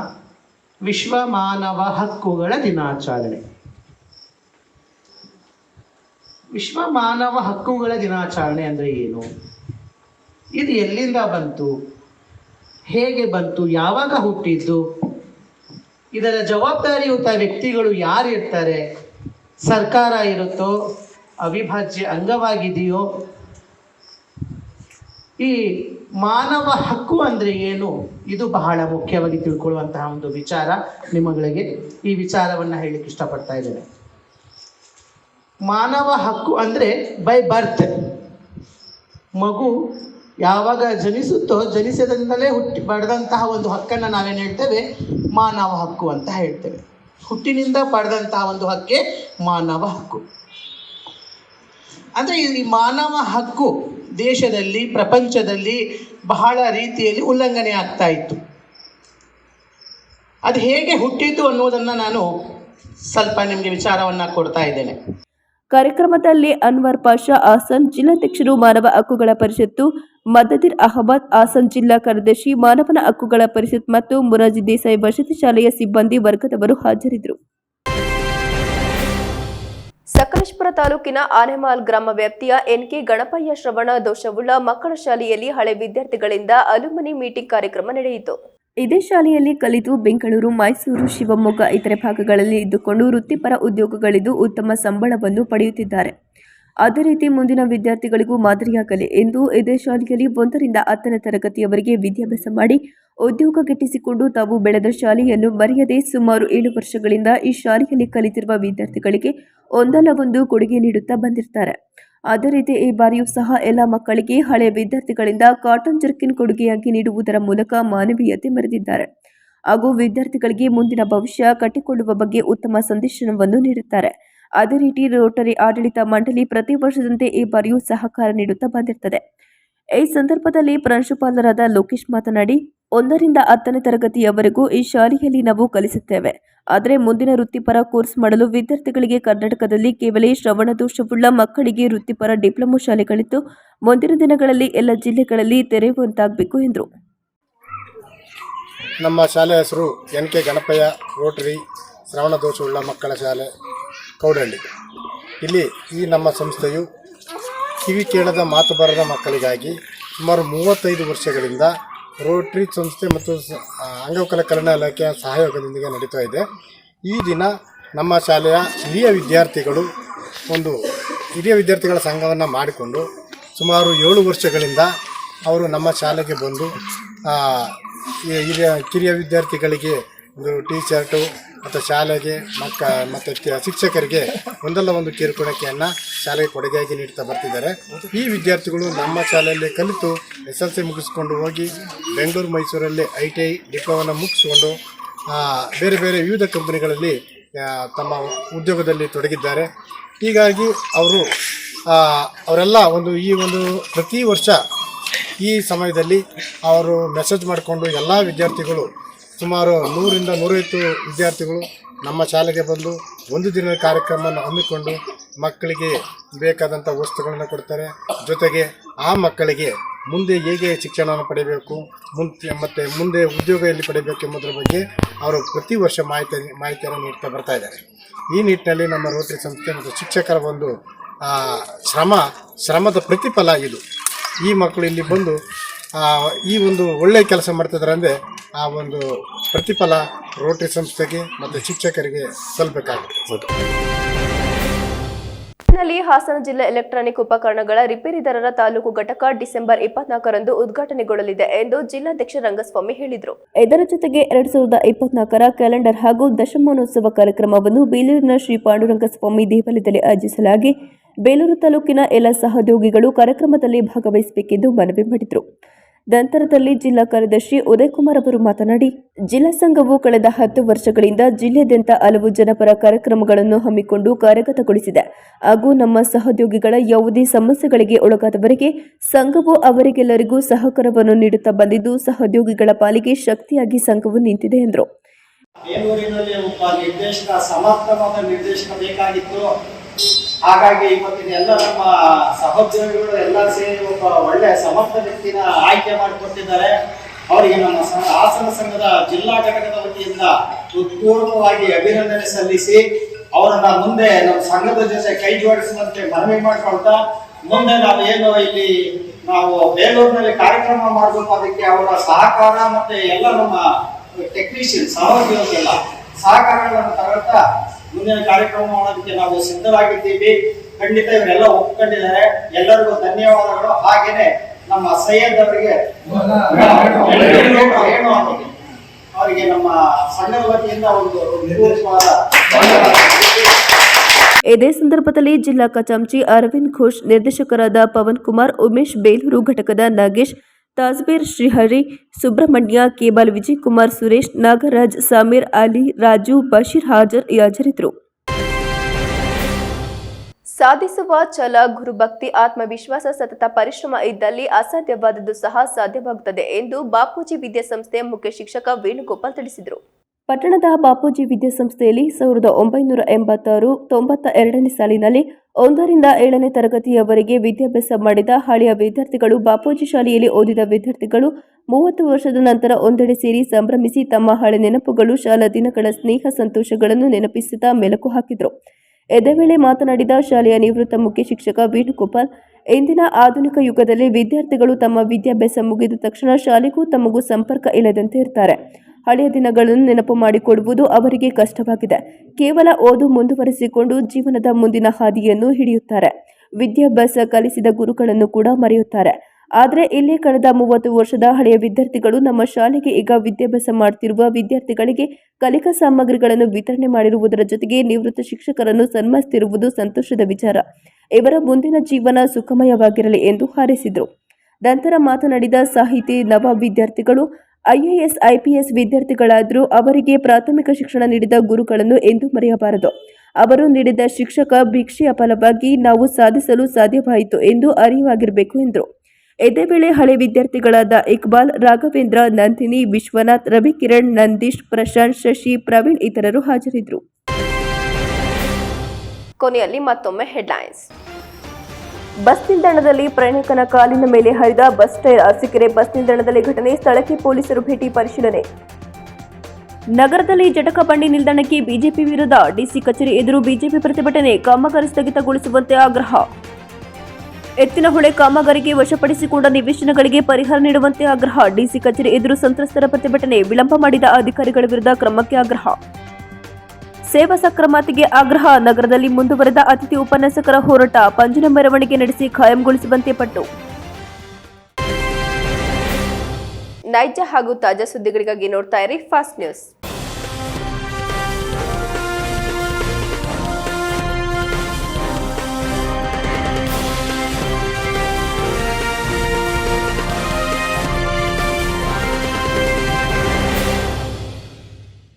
ವಿಶ್ವ ಮಾನವ ಹಕ್ಕುಗಳ ದಿನಾಚರಣೆ. ವಿಶ್ವ ಮಾನವ ಹಕ್ಕುಗಳ ದಿನಾಚರಣೆ ಅಂದರೆ ಏನು? ಇದು ಎಲ್ಲಿಂದ ಬಂತು? ಹೇಗೆ ಬಂತು? ಯಾವಾಗ ಹುಟ್ಟಿದ್ದು? ಇದರ ಜವಾಬ್ದಾರಿಯುತ ವ್ಯಕ್ತಿಗಳು ಯಾರು ಇರ್ತಾರೆ ಸರ್ಕಾರ ಇರುತ್ತೋ? ಅವಿಭಾಜ್ಯ ಅಂಗವಾಗಿದೆಯೋ? ಈ ಮಾನವ ಹಕ್ಕು ಅಂದರೆ ಏನು? ಇದು ಬಹಳ ಮುಖ್ಯವಾಗಿ ತಿಳ್ಕೊಳ್ಳುವಂತಹ ಒಂದು ವಿಚಾರ. ನಿಮ್ಮಗಳಿಗೆ ಈ ವಿಚಾರವನ್ನು ಹೇಳಲಿಕ್ಕೆ ಇಷ್ಟಪಡ್ತಾ ಇದ್ದೇನೆ. ಮಾನವ ಹಕ್ಕು ಅಂದರೆ ಬೈ ಬರ್ತ್ ಮಗು ಯಾವಾಗ ಜನಿಸುತ್ತೋ ಜನಿಸದಿಂದಲೇ ಹುಟ್ಟಿ ಪಡೆದಂತಹ ಒಂದು ಹಕ್ಕನ್ನು ನಾವೇನು ಹೇಳ್ತೇವೆ? ಮಾನವ ಹಕ್ಕು ಅಂತ ಹೇಳ್ತೇವೆ. ಹುಟ್ಟಿನಿಂದ ಪಡೆದಂತಹ ಒಂದು ಹಕ್ಕೆ ಮಾನವ ಹಕ್ಕು. ಅಂದರೆ ಈ ಮಾನವ ಹಕ್ಕು ದೇಶದಲ್ಲಿ, ಪ್ರಪಂಚದಲ್ಲಿ ಬಹಳ ರೀತಿಯಲ್ಲಿ ಉಲ್ಲಂಘನೆ ಆಗ್ತಾ ಇತ್ತು. ಅದು ಹೇಗೆ ಹುಟ್ಟಿತು ಅನ್ನೋದನ್ನು ನಾನು ಸ್ವಲ್ಪ ನಿಮಗೆ ವಿಚಾರವನ್ನು ಕೊಡ್ತಾ ಇದ್ದೇನೆ. ಕಾರ್ಯಕ್ರಮದಲ್ಲಿ ಅನ್ವರ್ ಪಾಷಾ ಆಸನ್ ಜಿಲ್ಲಾಧ್ಯಕ್ಷರು ಮಾನವ ಹಕ್ಕುಗಳ ಪರಿಷತ್ತು, ಮದದಿರ್ ಅಹಮದ್ ಆಸನ್ ಜಿಲ್ಲಾ ಕಾರ್ಯದರ್ಶಿ ಮಾನವನ ಹಕ್ಕುಗಳ ಪರಿಷತ್ ಮತ್ತು ಮುರಾಜಿ ದೇಸಾಯಿ ವಸತಿ ಶಾಲೆಯ ಸಿಬ್ಬಂದಿ ವರ್ಗದವರು ಹಾಜರಿದ್ದರು. ಸಕಲೇಶ್ಪುರ ತಾಲೂಕಿನ ಆನೆಮಾಲ್ ಗ್ರಾಮ ವ್ಯಾಪ್ತಿಯ ಎನ್ಕೆ ಗಣಪಯ್ಯ ಶ್ರವಣ ದೋಷವುಳ್ಳ ಮಕ್ಕಳ ಶಾಲೆಯಲ್ಲಿ ಹಳೆ ವಿದ್ಯಾರ್ಥಿಗಳಿಂದ ಅಲುಮನಿ ಮೀಟಿಂಗ್ ಕಾರ್ಯಕ್ರಮ ನಡೆಯಿತು. ಇದೇ ಶಾಲೆಯಲ್ಲಿ ಕಲಿತು ಬೆಂಗಳೂರು, ಮೈಸೂರು, ಶಿವಮೊಗ್ಗ, ಇತರೆ ಭಾಗಗಳಲ್ಲಿ ಇದ್ದುಕೊಂಡು ವೃತ್ತಿಪರ ಉದ್ಯೋಗಗಳಿದ್ದು ಉತ್ತಮ ಸಂಬಳವನ್ನು ಪಡೆಯುತ್ತಿದ್ದಾರೆ. ಅದೇ ರೀತಿ ಮುಂದಿನ ವಿದ್ಯಾರ್ಥಿಗಳಿಗೂ ಮಾದರಿಯಾಗಲಿ ಎಂದು ಇದೇ ಶಾಲೆಯಲ್ಲಿ ಒಂದರಿಂದ ಹತ್ತನೇ ತರಗತಿಯವರೆಗೆ ವಿದ್ಯಾಭ್ಯಾಸ ಮಾಡಿ ಉದ್ಯೋಗ ಗಿಟ್ಟಿಸಿಕೊಂಡು ತಾವು ಬೆಳೆದ ಶಾಲೆಯನ್ನು ಮರೆಯದೆ ಸುಮಾರು ಏಳು ವರ್ಷಗಳಿಂದ ಈ ಶಾಲೆಯಲ್ಲಿ ಕಲಿತಿರುವ ವಿದ್ಯಾರ್ಥಿಗಳಿಗೆ ಒಂದಲ್ಲ ಒಂದು ಕೊಡುಗೆ ನೀಡುತ್ತಾ ಬಂದಿರ್ತಾರೆ. ಅದೇ ರೀತಿ ಈ ಬಾರಿಯೂ ಸಹ ಎಲ್ಲ ಮಕ್ಕಳಿಗೆ ಹಳೆಯ ವಿದ್ಯಾರ್ಥಿಗಳಿಂದ ಕಾಟನ್ ಜರ್ಕಿನ್ ಕೊಡುಗೆಯಾಗಿ ನೀಡುವುದರ ಮೂಲಕ ಮಾನವೀಯತೆ ಮೆರೆದಿದ್ದಾರೆ. ಹಾಗೂ ವಿದ್ಯಾರ್ಥಿಗಳಿಗೆ ಮುಂದಿನ ಭವಿಷ್ಯ ಕಟ್ಟಿಕೊಳ್ಳುವ ಬಗ್ಗೆ ಉತ್ತಮ ಸಂದೇಶನವನ್ನು ನೀಡುತ್ತಾರೆ. ಅದೇ ರೀತಿ ರೋಟರಿ ಆಡಳಿತ ಮಂಡಳಿ ಪ್ರತಿ ವರ್ಷದಂತೆ ಈ ಬಾರಿಯೂ ಸಹಕಾರ ನೀಡುತ್ತಾ ಬಂದಿರುತ್ತದೆ ಈ ಸಂದರ್ಭದಲ್ಲಿ ಪ್ರಾಂಶುಪಾಲರಾದ ಲೋಕೇಶ್ ಮಾತನಾಡಿ, ಒಂದರಿಂದ ಹತ್ತನೇ ತರಗತಿಯವರೆಗೂ ಈ ಶಾಲೆಯಲ್ಲಿ ನಾವು ಕಲಿಸುತ್ತೇವೆ. ಆದರೆ ಮುಂದಿನ ವೃತ್ತಿಪರ ಕೋರ್ಸ್ ಮಾಡಲು ವಿದ್ಯಾರ್ಥಿಗಳಿಗೆ ಕರ್ನಾಟಕದಲ್ಲಿ ಕೇವಲ ಶ್ರವಣ ದೋಷವುಳ್ಳ ಮಕ್ಕಳಿಗೆ ವೃತ್ತಿಪರ ಡಿಪ್ಲೊಮಾ ಶಾಲೆಗಳಿದ್ದು ಮುಂದಿನ ದಿನಗಳಲ್ಲಿ ಎಲ್ಲ ಜಿಲ್ಲೆಗಳಲ್ಲಿ ತೆರೆಯುವಂತಾಗಬೇಕು ಎಂದರು. ನಮ್ಮ ಶಾಲೆ ಹೆಸರು ಎನ್ ಕೆ ಗಣಪಯ್ಯ ರೋಟರಿ ಶ್ರವಣ ದೋಷವುಳ್ಳ ಮಕ್ಕಳ ಶಾಲೆ ಕೌಡಳ್ಳಿ. ಇಲ್ಲಿ ಈ ನಮ್ಮ ಸಂಸ್ಥೆಯು ಕಿವಿ ಕೇಳದ ಮಾತು ಬರದ ಮಕ್ಕಳಿಗಾಗಿ ಸುಮಾರು ಮೂವತ್ತೈದು ವರ್ಷಗಳಿಂದ ರೋಟರಿ ಸಂಸ್ಥೆ ಮತ್ತು ಸ- ಆ, ಅಂಗವಿಕಲ ಕಲ್ಯಾಣ ಇಲಾಖೆಯ ಸಹಯೋಗದೊಂದಿಗೆ ನಡೀತಾ ಇದೆ. ಈ ದಿನ ನಮ್ಮ ಶಾಲೆಯ ಹಿರಿಯ ವಿದ್ಯಾರ್ಥಿಗಳು ಒಂದು ಹಿರಿಯ ವಿದ್ಯಾರ್ಥಿಗಳ ಸಂಘವನ್ನು ಮಾಡಿಕೊಂಡು ಸುಮಾರು ಏಳು ವರ್ಷಗಳಿಂದ ಅವರು ನಮ್ಮ ಶಾಲೆಗೆ ಬಂದು ಹಿರಿಯ ಕಿರಿಯ ವಿದ್ಯಾರ್ಥಿಗಳಿಗೆ ಒಂದು ಟೀ ಶರ್ಟು ಮತ್ತು ಶಾಲೆಗೆ ಮಕ್ಕ ಮತ್ತು ಶಿಕ್ಷಕರಿಗೆ ಒಂದಲ್ಲ ಒಂದು ಕಿರುಕುಳಕೆಯನ್ನು ಶಾಲೆಗೆ ಕೊಡುಗೆಯಾಗಿ ನೀಡ್ತಾ ಬರ್ತಿದ್ದಾರೆ. ಈ ವಿದ್ಯಾರ್ಥಿಗಳು ನಮ್ಮ ಶಾಲೆಯಲ್ಲಿ ಕಲಿತು ಎಸ್ ಎಲ್ ಸಿ ಮುಗಿಸ್ಕೊಂಡು ಹೋಗಿ ಬೆಂಗಳೂರು, ಮೈಸೂರಲ್ಲಿ ಐ ಟಿ ಐ ಡಿಪ್ಲೊಮನ ಮುಗಿಸ್ಕೊಂಡು ಬೇರೆ ಬೇರೆ ವಿವಿಧ ಕಂಪನಿಗಳಲ್ಲಿ ತಮ್ಮ ಉದ್ಯೋಗದಲ್ಲಿ ತೊಡಗಿದ್ದಾರೆ. ಹೀಗಾಗಿ ಅವರು ಅವರೆಲ್ಲ ಒಂದು ಈ ಒಂದು ಪ್ರತಿ ವರ್ಷ ಈ ಸಮಯದಲ್ಲಿ ಅವರು ಮೆಸೇಜ್ ಮಾಡಿಕೊಂಡು ಎಲ್ಲ ವಿದ್ಯಾರ್ಥಿಗಳು ಸುಮಾರು ನೂರಿಂದ ನೂರೈವತ್ತು ವಿದ್ಯಾರ್ಥಿಗಳು ನಮ್ಮ ಶಾಲೆಗೆ ಬಂದು ಒಂದು ದಿನದ ಕಾರ್ಯಕ್ರಮವನ್ನು ಹಮ್ಮಿಕೊಂಡು ಮಕ್ಕಳಿಗೆ ಬೇಕಾದಂಥ ವಸ್ತುಗಳನ್ನು ಕೊಡ್ತಾರೆ. ಜೊತೆಗೆ ಆ ಮಕ್ಕಳಿಗೆ ಮುಂದೆ ಹೇಗೆ ಶಿಕ್ಷಣವನ್ನು ಪಡೆಯಬೇಕು, ಮುಂದೆ ಮತ್ತು ಮುಂದೆ ಉದ್ಯೋಗ ಎಲ್ಲಿ ಪಡೆಯಬೇಕು ಎಂಬುದರ ಬಗ್ಗೆ ಅವರು ಪ್ರತಿ ವರ್ಷ ಮಾಹಿತಿ, ಮಾಹಿತಿಯನ್ನು ನೀಡ್ತಾ ಬರ್ತಾ ಇದ್ದಾರೆ. ಈ ನಿಟ್ಟಿನಲ್ಲಿ ನಮ್ಮ ರೋಟರಿ ಸಂಸ್ಥೆ ಮತ್ತು ಶಿಕ್ಷಕರ ಒಂದು ಶ್ರಮ, ಶ್ರಮದ ಪ್ರತಿಫಲ ಇದು. ಈ ಮಕ್ಕಳು ಇಲ್ಲಿ ಬಂದು ಈ ಒಂದು ಒಳ್ಳೆಯ ಕೆಲಸ ಮಾಡ್ತಿದ್ದಾರೆ ಅಂದರೆ ಆ ಒಂದು ಪ್ರತಿಫಲ ರೋಟರಿ ಸಂಸ್ಥೆಗೆ ಮತ್ತು ಶಿಕ್ಷಕರಿಗೆ ಸಲ್ಲಬೇಕಾಗಿದೆ ಹಾಸನ ಜಿಲ್ಲಾ ಎಲೆಕ್ಟ್ರಾನಿಕ್ ಉಪಕರಣಗಳ ರಿಪೇರಿ ದರರ ತಾಲೂಕು ಘಟಕ ಡಿಸೆಂಬರ್ ಇಪ್ಪತ್ನಾಲ್ಕರಂದು ಉದ್ಘಾಟನೆಗೊಳ್ಳಲಿದೆ ಎಂದು ಜಿಲ್ಲಾಧ್ಯಕ್ಷ ರಂಗಸ್ವಾಮಿ ಹೇಳಿದರು. ಇದರ ಜೊತೆಗೆ ಎರಡ್ ಸಾವಿರದ ಇಪ್ಪತ್ನಾಲ್ಕರ ಕ್ಯಾಲೆಂಡರ್ ಹಾಗೂ ದಶಮಾನೋತ್ಸವ ಕಾರ್ಯಕ್ರಮವನ್ನು ಬೇಲೂರಿನ ಶ್ರೀ ಪಾಂಡುರಂಗಸ್ವಾಮಿ ದೇವಾಲಯದಲ್ಲಿ ಆಯೋಜಿಸಲಾಗಿ ಬೇಲೂರು ತಾಲೂಕಿನ ಎಲ್ಲ ಸಹೋದ್ಯೋಗಿಗಳು ಕಾರ್ಯಕ್ರಮದಲ್ಲಿ ಭಾಗವಹಿಸಬೇಕೆಂದು ಮನವಿ ಮಾಡಿದರು. ನಂತರದಲ್ಲಿ ಜಿಲ್ಲಾ ಕಾರ್ಯದರ್ಶಿ ಉದಯಕುಮಾರ್ ಅವರು ಮಾತನಾಡಿ, ಜಿಲ್ಲಾ ಸಂಘವು ಕಳೆದ ಹತ್ತು ವರ್ಷಗಳಿಂದ ಜಿಲ್ಲೆಯಾದ್ಯಂತ ಹಲವು ಜನಪರ ಕಾರ್ಯಕ್ರಮಗಳನ್ನು ಹಮ್ಮಿಕೊಂಡು ಕಾರ್ಯಗತಗೊಳಿಸಿದೆ. ಹಾಗೂ ನಮ್ಮ ಸಹೋದ್ಯೋಗಿಗಳ ಯಾವುದೇ ಸಮಸ್ಯೆಗಳಿಗೆ ಒಳಗಾದವರಿಗೆ ಸಂಘವು ಅವರಿಗೆಲ್ಲರಿಗೂ ಸಹಕಾರವನ್ನು ನೀಡುತ್ತಾ ಬಂದಿದ್ದು, ಸಹೋದ್ಯೋಗಿಗಳ ಪಾಲಿಗೆ ಶಕ್ತಿಯಾಗಿ ಸಂಘವು ನಿಂತಿದೆ ಎಂದರು. ಹಾಗಾಗಿ ಇವತ್ತಿನ ಎಲ್ಲ ನಮ್ಮ ಸಹೋದ್ಯೋಗಿಗಳು ಎಲ್ಲ ಸೇರಿ ಒಬ್ಬ ಒಳ್ಳೆ ಸಮರ್ಥ ವ್ಯಕ್ತಿನ ಆಯ್ಕೆ ಮಾಡಿಕೊಟ್ಟಿದ್ದಾರೆ. ಅವರಿಗೆ ನಮ್ಮ ಹಾಸನ ಸಂಘದ ಜಿಲ್ಲಾ ಘಟಕದ ವತಿಯಿಂದ ಉತ್ಪೂರ್ಣವಾಗಿ ಅಭಿನಂದನೆ ಸಲ್ಲಿಸಿ ಅವರನ್ನ ಮುಂದೆ ನಮ್ಮ ಸಂಘದ ಜೊತೆ ಕೈ ಜೋಡಿಸುವಂತೆ ಮನವಿ ಮಾಡಿಕೊಳ್ತಾ ಮುಂದೆ ನಾವು ಏನು ಇಲ್ಲಿ ನಾವು ಬೇಲೂರಿನಲ್ಲಿ ಕಾರ್ಯಕ್ರಮ ಮಾಡಬೇಕು ಅದಕ್ಕೆ ಅವರ ಸಹಕಾರ ಮತ್ತೆ ಎಲ್ಲ ನಮ್ಮ ಟೆಕ್ನಿಷಿಯನ್ ಸಹೋದ್ಯೋಗಿಗಳ ಸಹಕಾರಗಳನ್ನು ತಗೊಳ್ತಾ ಮುಂದಿನ ಕಾರ್ಯಕ್ರಮ ಮಾಡೋದಕ್ಕೆ ನಾವು ಸಿದ್ಧರಾಗಿದ್ದೀವಿ. ಖಂಡಿತ ಇವರೆಲ್ಲ ಒಪ್ಕೊಂಡಿದ್ದಾರೆ. ಎಲ್ಲರಿಗೂ ಧನ್ಯವಾದಗಳು. ಹಾಗೇನೆ ನಮ್ಮ ಸೈಯದ್ ಅವರಿಗೆ ಅವರಿಗೆ ನಮ್ಮ ಸಂಘದ ವತಿಯಿಂದ ಒಂದು ನಿರ್ದೇಶವಾದ ಇದೇ ಸಂದರ್ಭದಲ್ಲಿ ಜಿಲ್ಲಾ ಕಚಾಂಚಿ ಅರವಿಂದ್ ಘೋಷ್, ನಿರ್ದೇಶಕರಾದ ಪವನ್ ಕುಮಾರ್, ಉಮೇಶ್ ಬೇಲೂರು, ಘಟಕದ ನಾಗೇಶ್ ತಾಜ್ಬೇರ್ ಶ್ರೀಹರಿ ಸುಬ್ರಹ್ಮಣ್ಯ ಕೇಬಲ್ ವಿಜಯ್ ಕುಮಾರ್ ಸುರೇಶ್ ನಾಗರಾಜ್ ಸಮೀರ್ ಅಲಿ ರಾಜು ಬಶೀರ್ ಹಾಜರ್ ಹಾಜರಿದ್ದರು. ಸಾಧಿಸುವ ಛಲ ಗುರುಭಕ್ತಿ ಆತ್ಮವಿಶ್ವಾಸ ಸತತ ಪರಿಶ್ರಮ ಇದ್ದಲ್ಲಿ ಅಸಾಧ್ಯವಾದದ್ದು ಸಹ ಸಾಧ್ಯವಾಗುತ್ತದೆ ಎಂದು ಬಾಪೂಜಿ ವಿದ್ಯಾಸಂಸ್ಥೆ ಮುಖ್ಯ ಶಿಕ್ಷಕ ವೇಣುಗೋಪಾಲ್ ತಿಳಿಸಿದರು. ಪಟ್ಟಣದ ಬಾಪೂಜಿ ವಿದ್ಯಾಸಂಸ್ಥೆಯಲ್ಲಿ ಸಾವಿರದ ಒಂಬೈನೂರ ಎಂಬತ್ತಾರು ತೊಂಬತ್ತ ಎರಡನೇ ಸಾಲಿನಲ್ಲಿ ಒಂದರಿಂದ ಏಳನೇ ತರಗತಿಯವರೆಗೆ ವಿದ್ಯಾಭ್ಯಾಸ ಮಾಡಿದ ಹಳೆಯ ವಿದ್ಯಾರ್ಥಿಗಳು ಬಾಪೂಜಿ ಶಾಲೆಯಲ್ಲಿ ಓದಿದ ವಿದ್ಯಾರ್ಥಿಗಳು ಮೂವತ್ತು ವರ್ಷದ ನಂತರ ಒಂದೆಡೆ ಸೇರಿ ಸಂಭ್ರಮಿಸಿ ತಮ್ಮ ಹಳೆ ನೆನಪುಗಳು ಶಾಲಾ ದಿನಗಳ ಸ್ನೇಹ ಸಂತೋಷಗಳನ್ನು ನೆನಪಿಸುತ್ತಾ ಮೆಲುಕು ಹಾಕಿದರು. ಇದೇ ವೇಳೆ ಮಾತನಾಡಿದ ಶಾಲೆಯ ನಿವೃತ್ತ ಮುಖ್ಯ ಶಿಕ್ಷಕ ವೇಣುಗೋಪಾಲ್, ಇಂದಿನ ಆಧುನಿಕ ಯುಗದಲ್ಲಿ ವಿದ್ಯಾರ್ಥಿಗಳು ತಮ್ಮ ವಿದ್ಯಾಭ್ಯಾಸ ಮುಗಿದ ತಕ್ಷಣ ಶಾಲೆಗೂ ತಮಗೂ ಸಂಪರ್ಕ ಇಲ್ಲದಂತೆ ಇರ್ತಾರೆ. ಹಳೆಯ ದಿನಗಳನ್ನು ನೆನಪು ಮಾಡಿಕೊಡುವುದು ಅವರಿಗೆ ಕಷ್ಟವಾಗಿದೆ. ಕೇವಲ ಓದು ಮುಂದುವರೆಸಿಕೊಂಡು ಜೀವನದ ಮುಂದಿನ ಹಾದಿಯನ್ನು ಹಿಡಿಯುತ್ತಾರೆ. ವಿದ್ಯಾಭ್ಯಾಸ ಕಲಿಸಿದ ಗುರುಗಳನ್ನು ಕೂಡ ಮರೆಯುತ್ತಾರೆ. ಆದರೆ ಇಲ್ಲಿ ಕಳೆದ ಮೂವತ್ತು ವರ್ಷದ ಹಳೆಯ ವಿದ್ಯಾರ್ಥಿಗಳು ನಮ್ಮ ಶಾಲೆಗೆ ಈಗ ವಿದ್ಯಾಭ್ಯಾಸ ಮಾಡುತ್ತಿರುವ ವಿದ್ಯಾರ್ಥಿಗಳಿಗೆ ಕಲಿಕಾ ಸಾಮಗ್ರಿಗಳನ್ನು ವಿತರಣೆ ಮಾಡಿರುವುದರ ಜೊತೆಗೆ ನಿವೃತ್ತ ಶಿಕ್ಷಕರನ್ನು ಸನ್ಮಾನಿಸುತ್ತಿರುವುದು ಸಂತೋಷದ ವಿಚಾರ. ಇವರ ಮುಂದಿನ ಜೀವನ ಸುಖಮಯವಾಗಿರಲಿ ಎಂದು ಹಾರೈಸಿದರು. ನಂತರ ಮಾತನಾಡಿದ ಸಾಹಿತಿ ನವ ವಿದ್ಯಾರ್ಥಿಗಳು ಐಎಎಸ್, ಐಪಿಎಸ್ ವಿದ್ಯಾರ್ಥಿಗಳಾದರೂ ಅವರಿಗೆ ಪ್ರಾಥಮಿಕ ಶಿಕ್ಷಣ ನೀಡಿದ ಗುರುಗಳನ್ನು ಎಂದು ಮರೆಯಬಾರದು. ಅವರು ನೀಡಿದ ಶಿಕ್ಷಕ ಭಿಕ್ಷೆಯ ಫಲವಾಗಿ ನಾವು ಸಾಧಿಸಲು ಸಾಧ್ಯವಾಯಿತು ಎಂದು ಅರಿವಾಗಿರಬೇಕು ಎಂದರು. ಇದೇ ವೇಳೆ ಹಳೆ ವಿದ್ಯಾರ್ಥಿಗಳಾದ ಇಕ್ಬಾಲ್, ರಾಘವೇಂದ್ರ, ನಂದಿನಿ, ವಿಶ್ವನಾಥ್, ರವಿಕಿರಣ್, ನಂದೀಶ್, ಪ್ರಶಾಂತ್, ಶಶಿ, ಪ್ರವೀಣ್ ಇತರರು ಹಾಜರಿದ್ದರು. ಕೊನೆಯಲ್ಲಿ ಮತ್ತೊಮ್ಮೆ ಹೆಡ್ಲೈನ್ಸ್ ಬಸ್ ನಿಲ್ದಾಣದಲ್ಲಿ ಪ್ರಯಾಣಿಕನ ಕಾಲಿನ ಮೇಲೆ ಹರಿದ ಬಸ್ ಟೈರ್ ಅರಸಿಕೆರೆ ಬಸ್ ನಿಲ್ದಾಣದಲ್ಲಿ ಘಟನೆ, ಸ್ಥಳಕ್ಕೆ ಪೊಲೀಸರು ಭೇಟಿ ಪರಿಶೀಲನೆ. ನಗರದಲ್ಲಿ ಜಟಕ ಬಂಡಿ ನಿಲ್ದಾಣಕ್ಕೆ ಬಿಜೆಪಿ ವಿರುದ್ಧ ಡಿಸಿ ಕಚೇರಿ ಎದುರು ಬಿಜೆಪಿ ಪ್ರತಿಭಟನೆ ಕಾಮಗಾರಿ ಸ್ಥಗಿತಗೊಳಿಸುವಂತೆ ಆಗ್ರಹ. ಎತ್ತಿನಹೊಳೆ ಕಾಮಗಾರಿಗೆ ವಶಪಡಿಸಿಕೊಂಡ ನಿವೇಶನಗಳಿಗೆ ಪರಿಹಾರ ನೀಡುವಂತೆ ಆಗ್ರಹ. ಡಿಸಿ ಕಚೇರಿ ಎದುರು ಸಂತ್ರಸ್ತರ ಪ್ರತಿಭಟನೆ ವಿಳಂಬ ಮಾಡಿದ ಅಧಿಕಾರಿಗಳ ವಿರುದ್ಧ ಕ್ರಮಕ್ಕೆ ಆಗ್ರಹ. ಸೇವಾ ಸಕ್ರಮಾತಿಗೆ ಆಗ್ರಹ. ನಗರದಲ್ಲಿ ಮುಂದುವರೆದ ಅತಿಥಿ ಉಪನ್ಯಾಸಕರ ಹೋರಾಟ ಪಂಜಿನ ಮೆರವಣಿಗೆ ನಡೆಸಿ ಖಾಯಂಗೊಳಿಸುವಂತೆ ಪಟ್ಟು. ನೈಜ ಹಾಗೂ ತಾಜಾ ಸುದ್ದಿಗಳಿಗಾಗಿ ನೋಡ್ತಾ ಇರಿ ಫಾಸ್ಟ್ ನ್ಯೂಸ್.